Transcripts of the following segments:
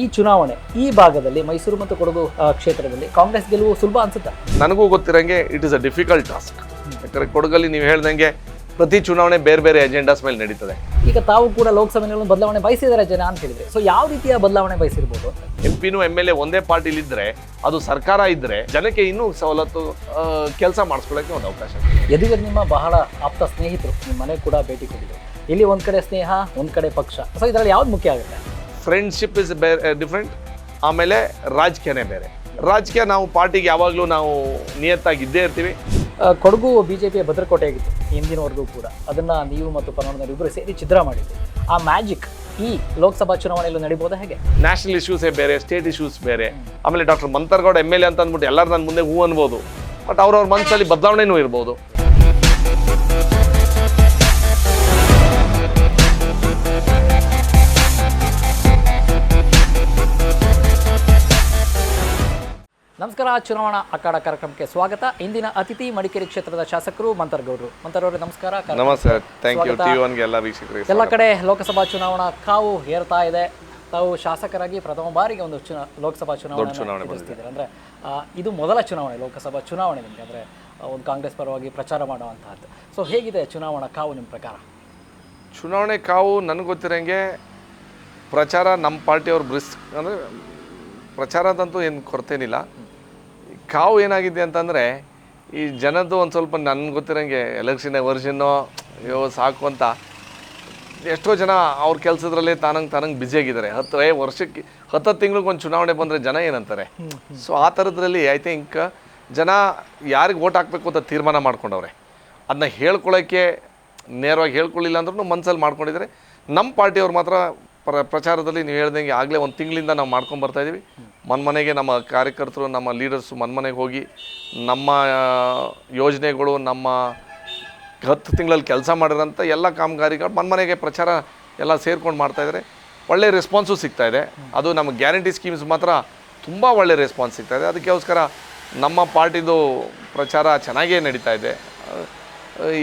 ಈ ಚುನಾವಣೆ ಈ ಭಾಗದಲ್ಲಿ ಮೈಸೂರು ಮತ್ತು ಕೊಡಗು ಕ್ಷೇತ್ರದಲ್ಲಿ ಕಾಂಗ್ರೆಸ್ ಗೆಲುವು ಸುಲಭ ಅನ್ಸುತ್ತೆ? ನನಗೂ ಗೊತ್ತಿರಂಗೆ it is a difficult task ಯಾಕಂದ್ರೆ ಕೊಡಗಲ್ಲಿ ನೀವು ಹೇಳ್ದಂಗೆ ಪ್ರತಿ ಚುನಾವಣೆ ಬೇರೆ ಬೇರೆ ಅಜೆಂಡಾಸ್ ಮೇಲೆ ನಡೀತದೆ. ಈಗ ತಾವು ಕೂಡ ಲೋಕಸಭೆಯಲ್ಲಿ ಬದಲಾವಣೆ ಬಯಸಿದ್ದಾರೆ ಜನ ಅಂತ ಹೇಳಿದ್ರೆ ಸೊ ಯಾವ ರೀತಿಯ ಬದಲಾವಣೆ ಬಯಸಿರ್ಬೋದು ಎಂ ಪಿನೂ ಎಂ ಎಲ್ ಎ ಒಂದೇ ಪಾರ್ಟಿಲಿ ಇದ್ರೆ ಅದು ಸರ್ಕಾರ ಇದ್ರೆ ಜನಕ್ಕೆ ಇನ್ನೂ ಸವಲತ್ತು ಕೆಲಸ ಮಾಡಿಸ್ಕೊಳ್ಳೋಕೆ ಒಂದು ಅವಕಾಶ ಎದುರು ನಿಮ್ಮ ಬಹಳ ಆಪ್ತ ಸ್ನೇಹಿತರು ನಿಮ್ಮ ಮನೆ ಕೂಡ ಭೇಟಿ ಕೊಟ್ಟಿದ್ರು. ಇಲ್ಲಿ ಒಂದ್ ಕಡೆ ಸ್ನೇಹ ಒಂದ್ ಕಡೆ ಪಕ್ಷ. ಸೊ ಇದರಲ್ಲಿ ಯಾವ್ದು ಮುಖ್ಯ ಆಗುತ್ತೆ? ಫ್ರೆಂಡ್ಶಿಪ್ ಇಸ್ ಬೇರೆ ಡಿಫ್ರೆಂಟ್ ಆಮೇಲೆ ರಾಜಕೀಯನೇ ಬೇರೆ. ರಾಜಕೀಯ ನಾವು ಪಾರ್ಟಿಗೆ ಯಾವಾಗಲೂ ನಾವು ನಿಯತ್ತಾಗಿದ್ದೇ ಇರ್ತೀವಿ. ಬಿ ಜೆ ಪಿಯ ಭದ್ರಕೋಟೆ ಆಗಿತ್ತು ಹಿಂದಿನವರೆಗೂ ಕೂಡ. ಅದನ್ನು ನೀವು ಮತ್ತು ಪರಮಾನಂದ ಇಬ್ಬರು ಸೇರಿ ಚಿತ್ರ ಮಾಡಿದ್ದು ಆ ಮ್ಯಾಜಿಕ್ ಈ ಲೋಕಸಭಾ ಚುನಾವಣೆಯಲ್ಲೂ ನಡೀಬೋದಾ ಹೇಗೆ? ನ್ಯಾಷನಲ್ ಇಶ್ಯೂಸೇ ಬೇರೆ ಸ್ಟೇಟ್ ಇಶ್ಯೂಸ್ ಬೇರೆ. ಆಮೇಲೆ doctor Mantar Gowda M L A ಅಂತ ಅಂದ್ಬಿಟ್ಟು ಎಲ್ಲರೂ ನನ್ನ ಮುಂದೆ ಹೂ ಅನ್ಬೋದು. ಬಟ್ ಅವ್ರವ್ರ ಮನಸ್ಸಲ್ಲಿ ಬದಲಾವಣೆನೂ ಇರ್ಬೋದು. ನಮಸ್ಕಾರ. ಚುನಾವಣಾ ಅಖಾಡ ಕಾರ್ಯಕ್ರಮಕ್ಕೆ ಸ್ವಾಗತ. ಇಂದಿನ ಅತಿಥಿ ಮಡಿಕೇರಿ ಕ್ಷೇತ್ರದ ಶಾಸಕರು ಮಂತರ್ಗೌಡರು. ಮಂತರ್ಗೌಡರು ನಮಸ್ಕಾರ. ನಮಸ್ಕಾರ ಥ್ಯಾಂಕ್ ಯು ಎಲ್ಲ ವೀಕ್ಷಕರಿಗೆ ಎಲ್ಲ ಕಡೆ ಲೋಕಸಭಾ ಚುನಾವಣಾ ಕಾವು ಏರ್ತಾ ಇದೆ. ತಾವು ಶಾಸಕರಾಗಿ ಪ್ರಥಮ ಬಾರಿಗೆ ಒಂದು ಚುನಾ ಲೋಕಸಭಾ ಚುನಾವಣೆ ಎದುರಿಸ್ತಿದ್ದಾರೆ. ಅಂದ್ರೆ ಇದು ಮೊದಲ ಚುನಾವಣೆ ಲೋಕಸಭಾ ಚುನಾವಣೆ ನಿಮಗೆ. ಅಂದ್ರೆ ಒಂದು ಕಾಂಗ್ರೆಸ್ ಪರವಾಗಿ ಪ್ರಚಾರ ಮಾಡುವಂತಹದ್ದು. ಸೊ ಹೇಗಿದೆ ಚುನಾವಣಾ ಕಾವು ನಿಮ್ಮ ಪ್ರಕಾರ? ಚುನಾವಣೆ ಕಾವು ನನಗೆ ಗೊತ್ತಿರಂಗೆ ಪ್ರಚಾರ ನಮ್ಮ ಪಾರ್ಟಿಯವ್ರು ಬ್ರಿಸ್ ಅಂದರೆ ಪ್ರಚಾರದಂತೂ ಏನು ಕೊರತೇನಿಲ್ಲ. ಕಾವು ಏನಾಗಿದೆ ಅಂತಂದರೆ ಈ ಜನದ್ದು ಒಂದು ಸ್ವಲ್ಪ ನನಗೆ ಗೊತ್ತಿರೋಂಗೆ ಎಲೆಕ್ಷನ್ ವರ್ಷನ್ನು ಅಯ್ಯೋ ಸಾಕು ಅಂತ ಎಷ್ಟೋ ಜನ ಅವ್ರ ಕೆಲಸದ್ರಲ್ಲಿ ತಾನಂಗೆ ತಾನಂಗೆ ಬ್ಯುಸಿಯಾಗಿದ್ದಾರೆ ಹತ್ತು ಏ ವರ್ಷಕ್ಕೆ ಹತ್ತು ತಿಂಗ್ಳಿಗೆ ಒಂದು ಚುನಾವಣೆ ಬಂದರೆ ಜನ ಏನಂತಾರೆ? ಸೊ ಆ ಥರದ್ರಲ್ಲಿ ಐ ಥಿಂಕ್ ಜನ ಯಾರಿಗೆ ಓಟ್ ಹಾಕಬೇಕು ಅಂತ ತೀರ್ಮಾನ ಮಾಡ್ಕೊಂಡವ್ರೆ. ಅದನ್ನ ಹೇಳ್ಕೊಳ್ಳೋಕ್ಕೆ ನೇರವಾಗಿ ಹೇಳ್ಕೊಳ್ಳಿಲ್ಲ ಅಂದ್ರೂ ಮನಸ್ಸಲ್ಲಿ ಮಾಡ್ಕೊಂಡಿದ್ದಾರೆ ನಮ್ಮ ಪಾರ್ಟಿಯವ್ರು ಮಾತ್ರ ಪ್ರ ಪ್ರಚಾರದಲ್ಲಿ ನೀವು ಹೇಳ್ದಂಗೆ ಆಗಲೇ ಒಂದು ತಿಂಗಳಿಂದ ನಾವು ಮಾಡ್ಕೊಂಡು ಬರ್ತಾ ಇದೀವಿ. ಮನೆಗೆ ನಮ್ಮ ಕಾರ್ಯಕರ್ತರು, ನಮ್ಮ ಲೀಡರ್ಸು ಮನ್ಮನೆಗೆ ಹೋಗಿ ನಮ್ಮ ಯೋಜನೆಗಳು, ನಮ್ಮ ಹತ್ತು ತಿಂಗಳಲ್ಲಿ ಕೆಲಸ ಮಾಡಿರೋಂಥ ಎಲ್ಲ ಕಾಮಗಾರಿಗಳು ಮನ್ಮನೆಗೆ ಪ್ರಚಾರ ಎಲ್ಲ ಸೇರ್ಕೊಂಡು ಮಾಡ್ತಾ ಒಳ್ಳೆಯ ಒಳ್ಳೆ ರೆಸ್ಪಾನ್ಸು ಸಿಗ್ತಾ ಇದೆ. ಅದು ನಮ್ಮ ಗ್ಯಾರಂಟಿ ಸ್ಕೀಮ್ಸ್ ಮಾತ್ರ ತುಂಬ ಒಳ್ಳೆ ರೆಸ್ಪಾನ್ಸ್ ಸಿಗ್ತಾ ಇದೆ. ಅದಕ್ಕೋಸ್ಕರ ನಮ್ಮ ಪಾರ್ಟಿದು ಪ್ರಚಾರ ಚೆನ್ನಾಗೇ ನಡೀತಾ ಇದೆ.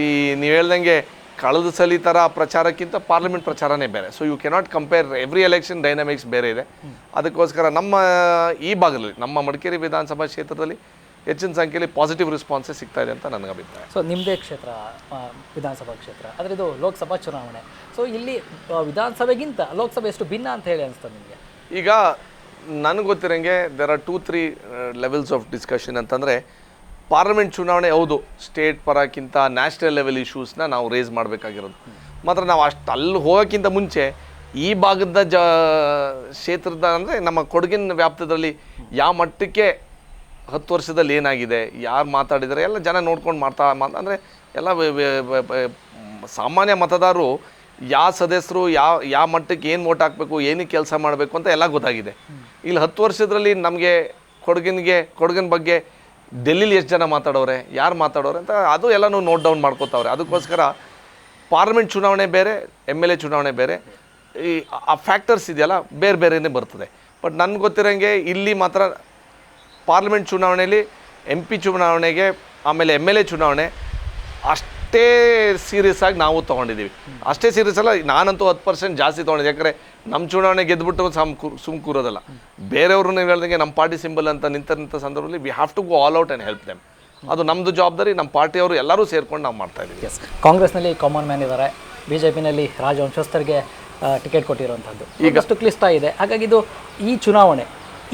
ಈ ನೀವು ಹೇಳ್ದಂಗೆ ಕಳೆದ ಸಲ ಥರ ಪ್ರಚಾರಕ್ಕಿಂತ ಪಾರ್ಲಿಮೆಂಟ್ ಪ್ರಚಾರನೇ ಬೇರೆ. So you cannot compare every election dynamics ಬೇರೆ ಇದೆ. ಅದಕ್ಕೋಸ್ಕರ ನಮ್ಮ ಈ ಭಾಗದಲ್ಲಿ ನಮ್ಮ ಮಡಿಕೇರಿ ವಿಧಾನಸಭಾ ಕ್ಷೇತ್ರದಲ್ಲಿ ಹೆಚ್ಚಿನ ಸಂಖ್ಯೆಯಲ್ಲಿ ಪಾಸಿಟಿವ್ ರೆಸ್ಪಾನ್ಸೇ ಸಿಗ್ತಾ ಇದೆ ಅಂತ ನನಗೆ ಅಭಿಪ್ರಾಯ. ಸೊ ನಿಮ್ಮದೇ ಕ್ಷೇತ್ರ ವಿಧಾನಸಭಾ ಕ್ಷೇತ್ರ ಆದರೆ ಇದು ಲೋಕಸಭಾ ಚುನಾವಣೆ. ಸೊ ಇಲ್ಲಿ ವಿಧಾನಸಭೆಗಿಂತ ಲೋಕಸಭೆ ಎಷ್ಟು ಭಿನ್ನ ಅಂತ ಹೇಳಿ ಅನಿಸ್ತದೆ ನಿಮಗೆ? ಈಗ ನನಗೆ ಗೊತ್ತಿರೋಂಗೆ there are two three levels of discussion ಅಂತಂದರೆ ಪಾರ್ಲಿಮೆಂಟ್ ಚುನಾವಣೆ ಹೌದು ಸ್ಟೇಟ್ ಪರಕ್ಕಿಂತ ನ್ಯಾಷನಲ್ ಲೆವೆಲ್ ಇಶ್ಯೂಸ್ನ ನಾವು ರೇಸ್ ಮಾಡಬೇಕಾಗಿರೋದು. ಮಾತ್ರ ನಾವು ಅಷ್ಟು ಅಲ್ಲಿ ಹೋಗೋಕ್ಕಿಂತ ಮುಂಚೆ ಈ ಭಾಗದ ಜ ಕ್ಷೇತ್ರದ ಅಂದರೆ ನಮ್ಮ ಕೊಡಗಿನ ವ್ಯಾಪ್ತದಲ್ಲಿ ಯಾವ ಮಟ್ಟಕ್ಕೆ ಹತ್ತು ವರ್ಷದಲ್ಲಿ ಏನಾಗಿದೆ ಯಾರು ಮಾತಾಡಿದರೆ ಎಲ್ಲ ಜನ ನೋಡ್ಕೊಂಡು ಮಾಡ್ತಾ ಮಾ- ಅಂದರೆ ಎಲ್ಲ ಸಾಮಾನ್ಯ ಮತದಾರರು ಯಾವ ಸದಸ್ಯರು ಯಾವ ಯಾವ ಮಟ್ಟಕ್ಕೆ ಏನು ವೋಟ್ ಹಾಕಬೇಕು ಏನಕ್ಕೆ ಕೆಲಸ ಮಾಡಬೇಕು ಅಂತ ಎಲ್ಲ ಗೊತ್ತಾಗಿದೆ. ಇಲ್ಲಿ ಹತ್ತು ವರ್ಷದಲ್ಲಿ ನಮಗೆ ಕೊಡಗಿನಿಗೆ ಕೊಡಗಿನ ಬಗ್ಗೆ ಡೆಲ್ಲಿಲಿ ಎಷ್ಟು ಜನ ಮಾತಾಡೋರೆ, ಯಾರು ಮಾತಾಡೋರೆ ಅಂತ ಅದು ಎಲ್ಲನೂ ನೋಟ್ ಡೌನ್ ಮಾಡ್ಕೋತಾವ್ರೆ. ಅದಕ್ಕೋಸ್ಕರ ಪಾರ್ಲಿಮೆಂಟ್ ಚುನಾವಣೆ ಬೇರೆ ಎಂ ಎಲ್ ಎ ಚುನಾವಣೆ ಬೇರೆ, ಈ ಆ ಫ್ಯಾಕ್ಟರ್ಸ್ ಇದೆಯಲ್ಲ ಬೇರೆ ಬೇರೆನೇ ಬರ್ತದೆ. ಬಟ್ ನನ್ಗೆ ಗೊತ್ತಿರೋಂಗೆ ಇಲ್ಲಿ ಮಾತ್ರ ಪಾರ್ಲಿಮೆಂಟ್ ಚುನಾವಣೆಯಲ್ಲಿ ಎಂ ಪಿ ಚುನಾವಣೆಗೆ, ಆಮೇಲೆ ಎಂ ಎಲ್ ಎ ಚುನಾವಣೆ ಅಷ್ಟೇ ಸೀರಿಯಸ್ ಆಗಿ ನಾವು ತೊಗೊಂಡಿದ್ದೀವಿ. ಅಷ್ಟೇ ಸೀರಿಯಸ್ ಅಲ್ಲ ನಾನಂತೂ ಹತ್ತು ಪರ್ಸೆಂಟ್ ಜಾಸ್ತಿ ತೊಗೊಂಡಿದ್ದೆ. ಯಾಕಂದರೆ ನಮ್ಮ ಚುನಾವಣೆ ಗೆದ್ದುಬಿಟ್ಟು ಸಮ್ ಸುಮ್ ಕೂರೋದಲ್ಲ. ಬೇರೆಯವ್ರನ್ನ ನೀವು ಹೇಳ್ದಂಗೆ ನಮ್ಮ ಪಾರ್ಟಿ ಸಿಂಬಲ್ ಅಂತ ನಿಂತ ಸಂದರ್ಭದಲ್ಲಿ we have to go all out and help them ಅದು ನಮ್ಮದು ಜವಾಬ್ದಾರಿ ನಮ್ಮ ಪಾರ್ಟಿಯವರು ಎಲ್ಲರೂ ಸೇರ್ಕೊಂಡು ನಾವು ಮಾಡ್ತಾ ಇದ್ದೀವಿ. ಎಸ್ ಕಾಂಗ್ರೆಸ್ನಲ್ಲಿ ಕಾಮನ್ ಮ್ಯಾನ್ ಇದ್ದಾರೆ ಬಿ ಜೆ ಪಿನಲ್ಲಿ ರಾಜವಂಶಸ್ಥರಿಗೆ ಟಿಕೆಟ್ ಕೊಟ್ಟಿರುವಂಥದ್ದು. ಈಗಷ್ಟು ಕ್ಲಿಷ್ಟ ಇದೆ. ಹಾಗಾಗಿ ಇದು ಈ ಚುನಾವಣೆ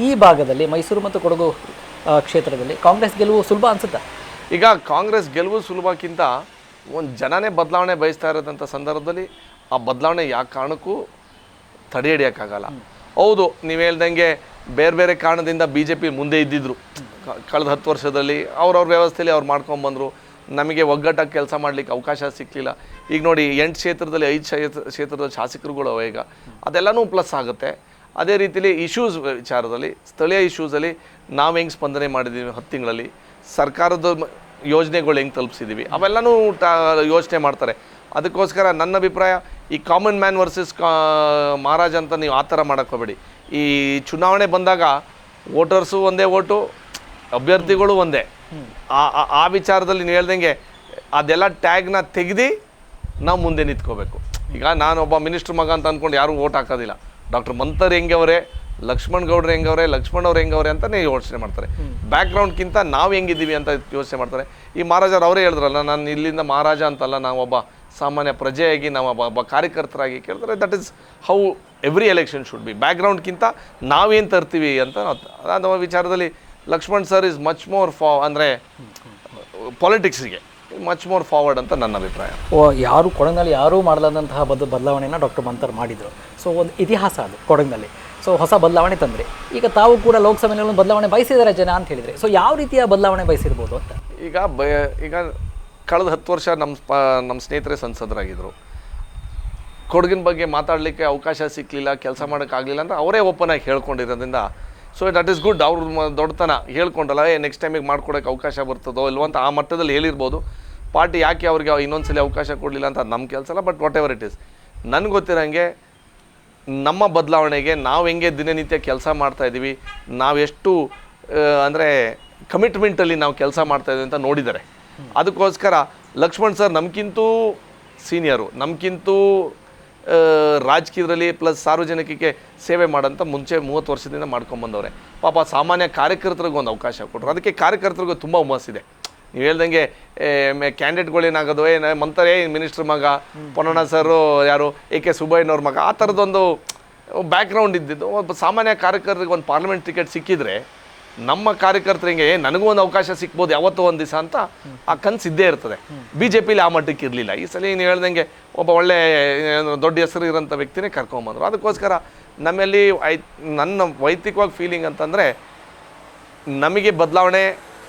ಈ ಭಾಗದಲ್ಲಿ ಮೈಸೂರು ಮತ್ತು ಕೊಡಗು ಕ್ಷೇತ್ರದಲ್ಲಿ ಕಾಂಗ್ರೆಸ್ ಗೆಲುವು ಸುಲಭ ಅನಿಸುತ್ತಾ? ಈಗ ಕಾಂಗ್ರೆಸ್ ಗೆಲುವು ಸುಲಭಕ್ಕಿಂತ ಒಂದು ಜನನೇ ಬದಲಾವಣೆ ಬಯಸ್ತಾ ಇರೋದಂಥ ಸಂದರ್ಭದಲ್ಲಿ ಆ ಬದಲಾವಣೆ ಯಾವ ಕಾರಣಕ್ಕೂ ತಡೆ ಹಿಡಿಯೋಕ್ಕಾಗಲ್ಲ. ಹೌದು, ನೀವು ಹೇಳ್ದಂಗೆ ಬೇರೆ ಬೇರೆ ಕಾರಣದಿಂದ ಬಿ ಜೆ ಪಿ ಮುಂದೆ ಇದ್ದಿದ್ರು. ಕಳೆದ ಹತ್ತು ವರ್ಷದಲ್ಲಿ ಅವ್ರವ್ರ ವ್ಯವಸ್ಥೆಯಲ್ಲಿ ಅವ್ರು ಮಾಡ್ಕೊಂಬಂದರು. ನಮಗೆ ಒಗ್ಗಟ್ಟಾಗಿ ಕೆಲಸ ಮಾಡಲಿಕ್ಕೆ ಅವಕಾಶ ಸಿಕ್ಕಲಿಲ್ಲ ಈಗ ನೋಡಿ, ಎಂಟು ಕ್ಷೇತ್ರದಲ್ಲಿ, ಐದು ಕ್ಷೇತ್ರ ಕ್ಷೇತ್ರದ ಶಾಸಕರುಗಳು ಈಗ. ಅದೆಲ್ಲನೂ ಪ್ಲಸ್ ಆಗುತ್ತೆ. ಅದೇ ರೀತಿಲಿ ಇಶ್ಯೂಸ್ ವಿಚಾರದಲ್ಲಿ, ಸ್ಥಳೀಯ ಇಶ್ಯೂಸಲ್ಲಿ ನಾವು ಹೆಂಗೆ ಸ್ಪಂದನೆ ಮಾಡಿದ್ದೀವಿ ಹತ್ತು ತಿಂಗಳಲ್ಲಿ ಸರ್ಕಾರದ ಯೋಜನೆಗಳು ಹೆಂಗೆ ತಲುಪಿಸಿದ್ದೀವಿ ಅವೆಲ್ಲನೂ ಟ ಯೋಚನೆ ಮಾಡ್ತಾರೆ. ಅದಕ್ಕೋಸ್ಕರ ನನ್ನ ಅಭಿಪ್ರಾಯ, ಈ ಕಾಮನ್ ಮ್ಯಾನ್ ವರ್ಸಸ್ ಕಾ, ಮಹಾರಾಜ ಅಂತ ನೀವು ಆ ಥರ ಹೋಗ್ಬೇಡಿ. ಈ ಚುನಾವಣೆ ಬಂದಾಗ ವೋಟರ್ಸು ಒಂದೇ ಓಟು ಅಭ್ಯರ್ಥಿಗಳು ಒಂದೇ. ಆ- ಆ- ವಿಚಾರದಲ್ಲಿ ನೀವು ಹೇಳ್ದಂಗೆ ಅದೆಲ್ಲ ಟ್ಯಾಗ್ನ ತೆಗೆದು ನಾವು ಮುಂದೆ ನಿಂತ್ಕೋಬೇಕು. ಈಗ ನಾನೊಬ್ಬ ಮಿನಿಸ್ಟ್ರ್ ಮಗ ಅಂತ ಅಂದ್ಕೊಂಡು ಯಾರೂ ಓಟ್ ಹಾಕೋದಿಲ್ಲ. ಡಾಕ್ಟರ್ ಮಂತರ್ ಹೆಂಗೆ ಅವರೇ ಲಕ್ಷ್ಮಣ್ ಗೌಡ್ರು ಹೆಂಗವ್ರೆ ಲಕ್ಷ್ಮಣ್ ಅವ್ರು ಹೆಂಗವ್ರೆ ಅಂತಲೇ ಯೋಚನೆ ಮಾಡ್ತಾರೆ. ಬ್ಯಾಕ್ಗ್ರೌಂಡ್ಗಿಂತ ನಾವು ಹೆಂಗಿದ್ದೀವಿ ಅಂತ ಯೋಚನೆ ಮಾಡ್ತಾರೆ. ಈ ಮಹಾರಾಜರು ಅವರೇ ಹೇಳಿದ್ರಲ್ಲ ನಾನು ಇಲ್ಲಿಂದ ಮಹಾರಾಜ ಅಂತಲ್ಲ ನಾವು ಒಬ್ಬ ಸಾಮಾನ್ಯ ಪ್ರಜೆಯಾಗಿ ನಾವು ಒಬ್ಬ ಒಬ್ಬ ಕಾರ್ಯಕರ್ತರಾಗಿ ಕೇಳಿದ್ರೆ that is how every election should be ಬ್ಯಾಕ್ಗ್ರೌಂಡ್ಗಿಂತ ನಾವೇನು ತರ್ತೀವಿ ಅಂತ ಅದು ವಿಚಾರದಲ್ಲಿ Lakshman sir is much more ಫಾ ಅಂದರೆ ಪಾಲಿಟಿಕ್ಸ್ಗೆ ಮಚ್ ಮೋರ್ ಫಾರ್ವರ್ಡ್ ಅಂತ ನನ್ನ ಅಭಿಪ್ರಾಯ. ಓ ಯಾರು ಕೊಡಗಿನಲ್ಲಿ ಯಾರೂ ಮಾಡಲಾದಂತಹ ಬದ ಬದಲಾವಣೆಯನ್ನು ಡಾಕ್ಟರ್ ಮಂತರ್ ಮಾಡಿದರು. ಸೊ ಒಂದು ಇತಿಹಾಸ ಅದು ಕೊಡಗಿನಲ್ಲಿ. ಸೊ ಹೊಸ ಬದಲಾವಣೆ ತಂದರೆ. ಈಗ ತಾವು ಕೂಡ ಲೋಕಸಭೆಯಲ್ಲಿ ಬದಲಾವಣೆ ಬಯಸಿದ್ದಾರೆ ಜನ ಅಂತ ಹೇಳಿದರೆ. ಸೊ ಯಾವ ರೀತಿಯ ಬದಲಾವಣೆ ಬಯಸಿರ್ಬೋದು ಅಂತ? ಈಗ ಬ, ಈಗ ಕಳೆದ ಹತ್ತು ವರ್ಷ ನಮ್ಮ ನಮ್ಮ ಸ್ನೇಹಿತರೆ ಸಂಸದರಾಗಿದ್ದರು ಕೊಡಗಿನ ಬಗ್ಗೆ ಮಾತಾಡಲಿಕ್ಕೆ ಅವಕಾಶ ಸಿಕ್ಕಲಿಲ್ಲ ಕೆಲಸ ಮಾಡೋಕ್ಕಾಗಲಿಲ್ಲ ಅಂತ ಅವರೇ ಓಪನ್ ಆಗಿ ಹೇಳ್ಕೊಂಡಿರೋದ್ರಿಂದ. ಸೊ ದಟ್ ಈಸ್ ಗುಡ್ ಅವ್ರ ದೊಡ್ಡತನ ಹೇಳ್ಕೊಂಡಲ್ಲ, ಏ ನೆಕ್ಸ್ಟ್ ಟೈಮಿಗೆ ಮಾಡ್ಕೊಡೋಕ್ಕೆ ಅವಕಾಶ ಬರ್ತದೋ ಇಲ್ವೋ ಆ ಮಟ್ಟದಲ್ಲಿ ಹೇಳಿರ್ಬೋದು. ಪಾರ್ಟಿ ಯಾಕೆ ಅವ್ರಿಗೆ ಇನ್ನೊಂದ್ಸಲಿ ಅವಕಾಶ ಕೊಡಲಿಲ್ಲ ಅಂತ ನಮ್ಮ ಕೆಲಸ ಅಲ್ಲ but whatever it is ನನಗೆ ಗೊತ್ತಿರೋಂಗೆ ನಮ್ಮ ಬದಲಾವಣೆಗೆ ನಾವು ಹೆಂಗೆ ದಿನನಿತ್ಯ ಕೆಲಸ ಮಾಡ್ತಾ ಇದ್ದೀವಿ ನಾವೆಷ್ಟು ಅಂದರೆ ಕಮಿಟ್ಮೆಂಟಲ್ಲಿ ನಾವು ಕೆಲಸ ಮಾಡ್ತಾ ಇದ್ದೀವಿ ಅಂತ ನೋಡಿದ್ದಾರೆ. ಅದಕ್ಕೋಸ್ಕರ ಲಕ್ಷ್ಮಣ್ ಸರ್ ನಮಗಿಂತೂ ಸೀನಿಯರು ನಮಗಿಂತೂ ರಾಜಕೀಯದಲ್ಲಿ ಪ್ಲಸ್ ಸಾರ್ವಜನಿಕಕ್ಕೆ ಸೇವೆ ಮಾಡೋಂಥ ಮುಂಚೆ ಮೂವತ್ತು ವರ್ಷದಿಂದ ಮಾಡ್ಕೊಂಬಂದವ್ರೆ ಪಾಪ ಸಾಮಾನ್ಯ ಕಾರ್ಯಕರ್ತರಿಗೂ ಒಂದು ಅವಕಾಶ ಕೊಟ್ಟರು ಅದಕ್ಕೆ ಕಾರ್ಯಕರ್ತರಿಗೂ ತುಂಬ ಹುಮ್ಮಸ್ಸಿದೆ. ನೀವು ಹೇಳ್ದಂಗೆ ಕ್ಯಾಂಡಿಡೇಟ್ಗಳು ಏನಾಗೋದು? ಏನು ಮಂತಾರೆ ಮಿನಿಸ್ಟ್ರ್ ಮಗ ಪೊನ್ನಣ್ಣ ಸರು ಯಾರು ಎ ಕೆ ಸುಬ್ಬಯ್ಯನವ್ರ ಮಗ. ಆ ಥರದ್ದೊಂದು ಬ್ಯಾಕ್ಗ್ರೌಂಡ್ ಇದ್ದಿದ್ದು. ಒಬ್ಬ ಸಾಮಾನ್ಯ ಕಾರ್ಯಕರ್ತರಿಗೆ ಒಂದು ಪಾರ್ಲಿಮೆಂಟ್ ಟಿಕೆಟ್ ಸಿಕ್ಕಿದ್ರೆ ನಮ್ಮ ಕಾರ್ಯಕರ್ತರಿಗೆ "ಏ, ನನಗೂ ಒಂದು ಅವಕಾಶ ಸಿಕ್ಬೋದು ಯಾವತ್ತೋ ಒಂದು ದಿವಸ ಅಂತ ಆ ಕನಸು ಇದ್ದೇ ಇರ್ತದೆ. ಬಿ ಜೆ ಪಿಲಿ ಆ ಮಟ್ಟಕ್ಕೆ ಇರಲಿಲ್ಲ. ಈ ಸಲ ನೀವು ಹೇಳ್ದಂಗೆ ಒಬ್ಬ ಒಳ್ಳೆ ದೊಡ್ಡ ಹೆಸರು ಇರೋಂಥ ವ್ಯಕ್ತಿನೇ ಕರ್ಕೊಂಬಂದರು ಅದಕ್ಕೋಸ್ಕರ ನಮ್ಮಲ್ಲಿ ಐ ನನ್ನ ವೈಯಕ್ತಿಕವಾಗಿ ಫೀಲಿಂಗ್ ಅಂತಂದರೆ ನಮಗೆ ಬದಲಾವಣೆ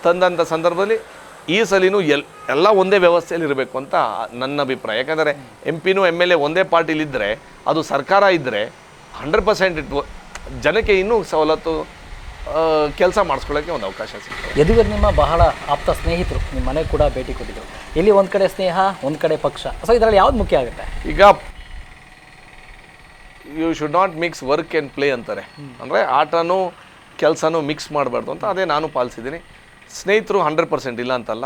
ತಂದಂಥ ಸಂದರ್ಭದಲ್ಲಿ ಈ ಸಲಿನೂ ಎಲ್ ಎಲ್ಲ ಒಂದೇ ವ್ಯವಸ್ಥೆಯಲ್ಲಿ ಇರಬೇಕು ಅಂತ ನನ್ನ ಅಭಿಪ್ರಾಯ. ಯಾಕಂದರೆ ಎಂ ಪಿನೂ ಎಂ ಎಲ್ ಎ ಒಂದೇ ಪಾರ್ಟಿಲಿದ್ದರೆ ಅದು ಸರ್ಕಾರ ಇದ್ದರೆ ಹಂಡ್ರೆಡ್ ಪರ್ಸೆಂಟ್ ಇಟ್ಟು ಜನಕ್ಕೆ ಇನ್ನೂ ಸವಲತ್ತು ಕೆಲಸ ಮಾಡಿಸ್ಕೊಳ್ಳೋಕ್ಕೆ ಒಂದು ಅವಕಾಶ ಸಿಗ್ತದೆ. ಯದುವೀರ್ ನಿಮ್ಮ ಬಹಳ ಆಪ್ತ ಸ್ನೇಹಿತರು ನಿಮ್ಮ ಮನೆಗೆ ಕೂಡ ಭೇಟಿ ಕೊಟ್ಟಿದ್ದರು ಇಲ್ಲಿ ಒಂದು ಕಡೆ ಸ್ನೇಹ ಒಂದು ಕಡೆ ಪಕ್ಷ. ಸೊ ಇದರಲ್ಲಿ ಯಾವ್ದು ಮುಖ್ಯ ಆಗುತ್ತೆ? ಈಗ you should not mix work and play ಅಂತಾರೆ. ಅಂದರೆ ಆಟನೂ ಕೆಲಸನೂ ಮಿಕ್ಸ್ ಮಾಡಬಾರ್ದು ಅಂತ ಅದೇ ನಾನು ಪಾಲಿಸಿದ್ದೀನಿ. ಸ್ನೇಹಿತರು ಹಂಡ್ರೆಡ್ ಪರ್ಸೆಂಟ್ ಇಲ್ಲ ಅಂತಲ್ಲ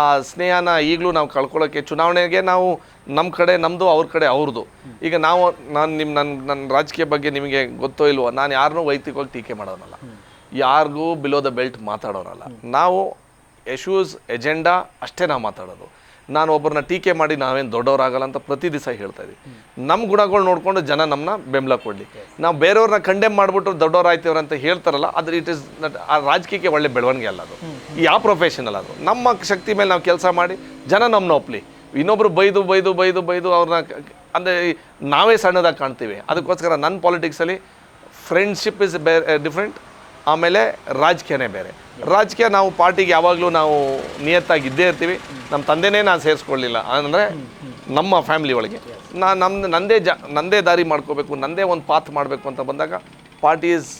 ಆ ಸ್ನೇಹನ ಈಗಲೂ ನಾವು ಕಳ್ಕೊಳ್ಳೋಕ್ಕೆ ಚುನಾವಣೆಗೆ ನಾವು ನಮ್ಮ ಕಡೆ ನಮ್ಮದು ಅವ್ರ ಕಡೆ ಅವ್ರದ್ದು ಈಗ ನಾವು, ನಾನು ನಿಮ್ಮ ನನ್ನ ನನ್ನ ರಾಜಕೀಯ ಬಗ್ಗೆ ನಿಮಗೆ ಗೊತ್ತೋ ಇಲ್ವೋ, ನಾನು ಯಾರನ್ನೂ ವೈಯಕ್ತಿಕವಾಗಿ ಟೀಕೆ ಮಾಡೋನಲ್ಲ. ಯಾರಿಗೂ ಬಿಲೋ ದ ಬೆಲ್ಟ್ ಮಾತಾಡೋನಲ್ಲ ನಾವು ಎಶ್ಯೂಸ್ ಎಜೆಂಡಾ ಅಷ್ಟೇ ನಾವು ಮಾತಾಡೋದು. ನಾನು ಒಬ್ಬರನ್ನ ಟೀಕೆ ಮಾಡಿ ನಾವೇನು ದೊಡ್ಡವರಾಗಲ್ಲ ಅಂತ ಪ್ರತಿ ದಿವಸ ಹೇಳ್ತಾ ಇದ್ದೀವಿ. ನಮ್ಮ ಗುಣಗಳು ನೋಡಿಕೊಂಡು ಜನ ನಮ್ಮನ್ನ ಬೆಂಬಲ ಕೊಡಲಿ. ನಾವು ಬೇರೆಯವ್ರನ್ನ ಕಂಡೆಮ್ ಮಾಡಿಬಿಟ್ಟು ದೊಡ್ಡವರಾಯ್ತೀವ್ರ ಅಂತ ಹೇಳ್ತಾರಲ್ಲ, ಆದರೆ ಇಟ್ ಇಸ್ ಆ ರಾಜಕೀಯಕ್ಕೆ ಒಳ್ಳೆ ಬೆಳವಣಿಗೆ ಅಲ್ಲ ಅದು. ಯಾವ ಪ್ರೊಫೆಷನಲ್ ಅದು. ನಮ್ಮ ಶಕ್ತಿ ಮೇಲೆ ನಾವು ಕೆಲಸ ಮಾಡಿ ಜನ ನಮ್ಮನ್ನ ಒಪ್ಪಲಿ ಇನ್ನೊಬ್ರು ಬೈದು ಬೈದು ಬೈದು ಬೈದು ಅವ್ರನ್ನ ಅಂದರೆ ನಾವೇ ಸಣ್ಣದಾಗಿ ಕಾಣ್ತೀವಿ. ಅದಕ್ಕೋಸ್ಕರ ನನ್ನ ಪಾಲಿಟಿಕ್ಸಲ್ಲಿ ಫ್ರೆಂಡ್ಶಿಪ್ ಇಸ್ ಬೇರೆ ಡಿಫ್ರೆಂಟ್ ಆಮೇಲೆ ರಾಜಕೀಯನೇ ಬೇರೆ. ರಾಜಕೀಯ ನಾವು ಪಾರ್ಟಿಗೆ ಯಾವಾಗಲೂ ನಾವು ನಿಯತ್ತಾಗಿ ಇದ್ದೇ ಇರ್ತೀವಿ. ನಮ್ಮ ತಂದೆನೇ ನಾನು ಸೇರಿಸ್ಕೊಳ್ಳಿಲ್ಲ. ಅಂದರೆ ನಮ್ಮ ಫ್ಯಾಮಿಲಿ ಒಳಗೆ. ನಾನು ನಮ್ಮ ನಂದೇ ಜ, ನಂದೇ ದಾರಿ ಮಾಡ್ಕೋಬೇಕು, ನಂದೇ ಒಂದು ಪಾತ್ ಮಾಡಬೇಕು ಅಂತ ಬಂದಾಗ party is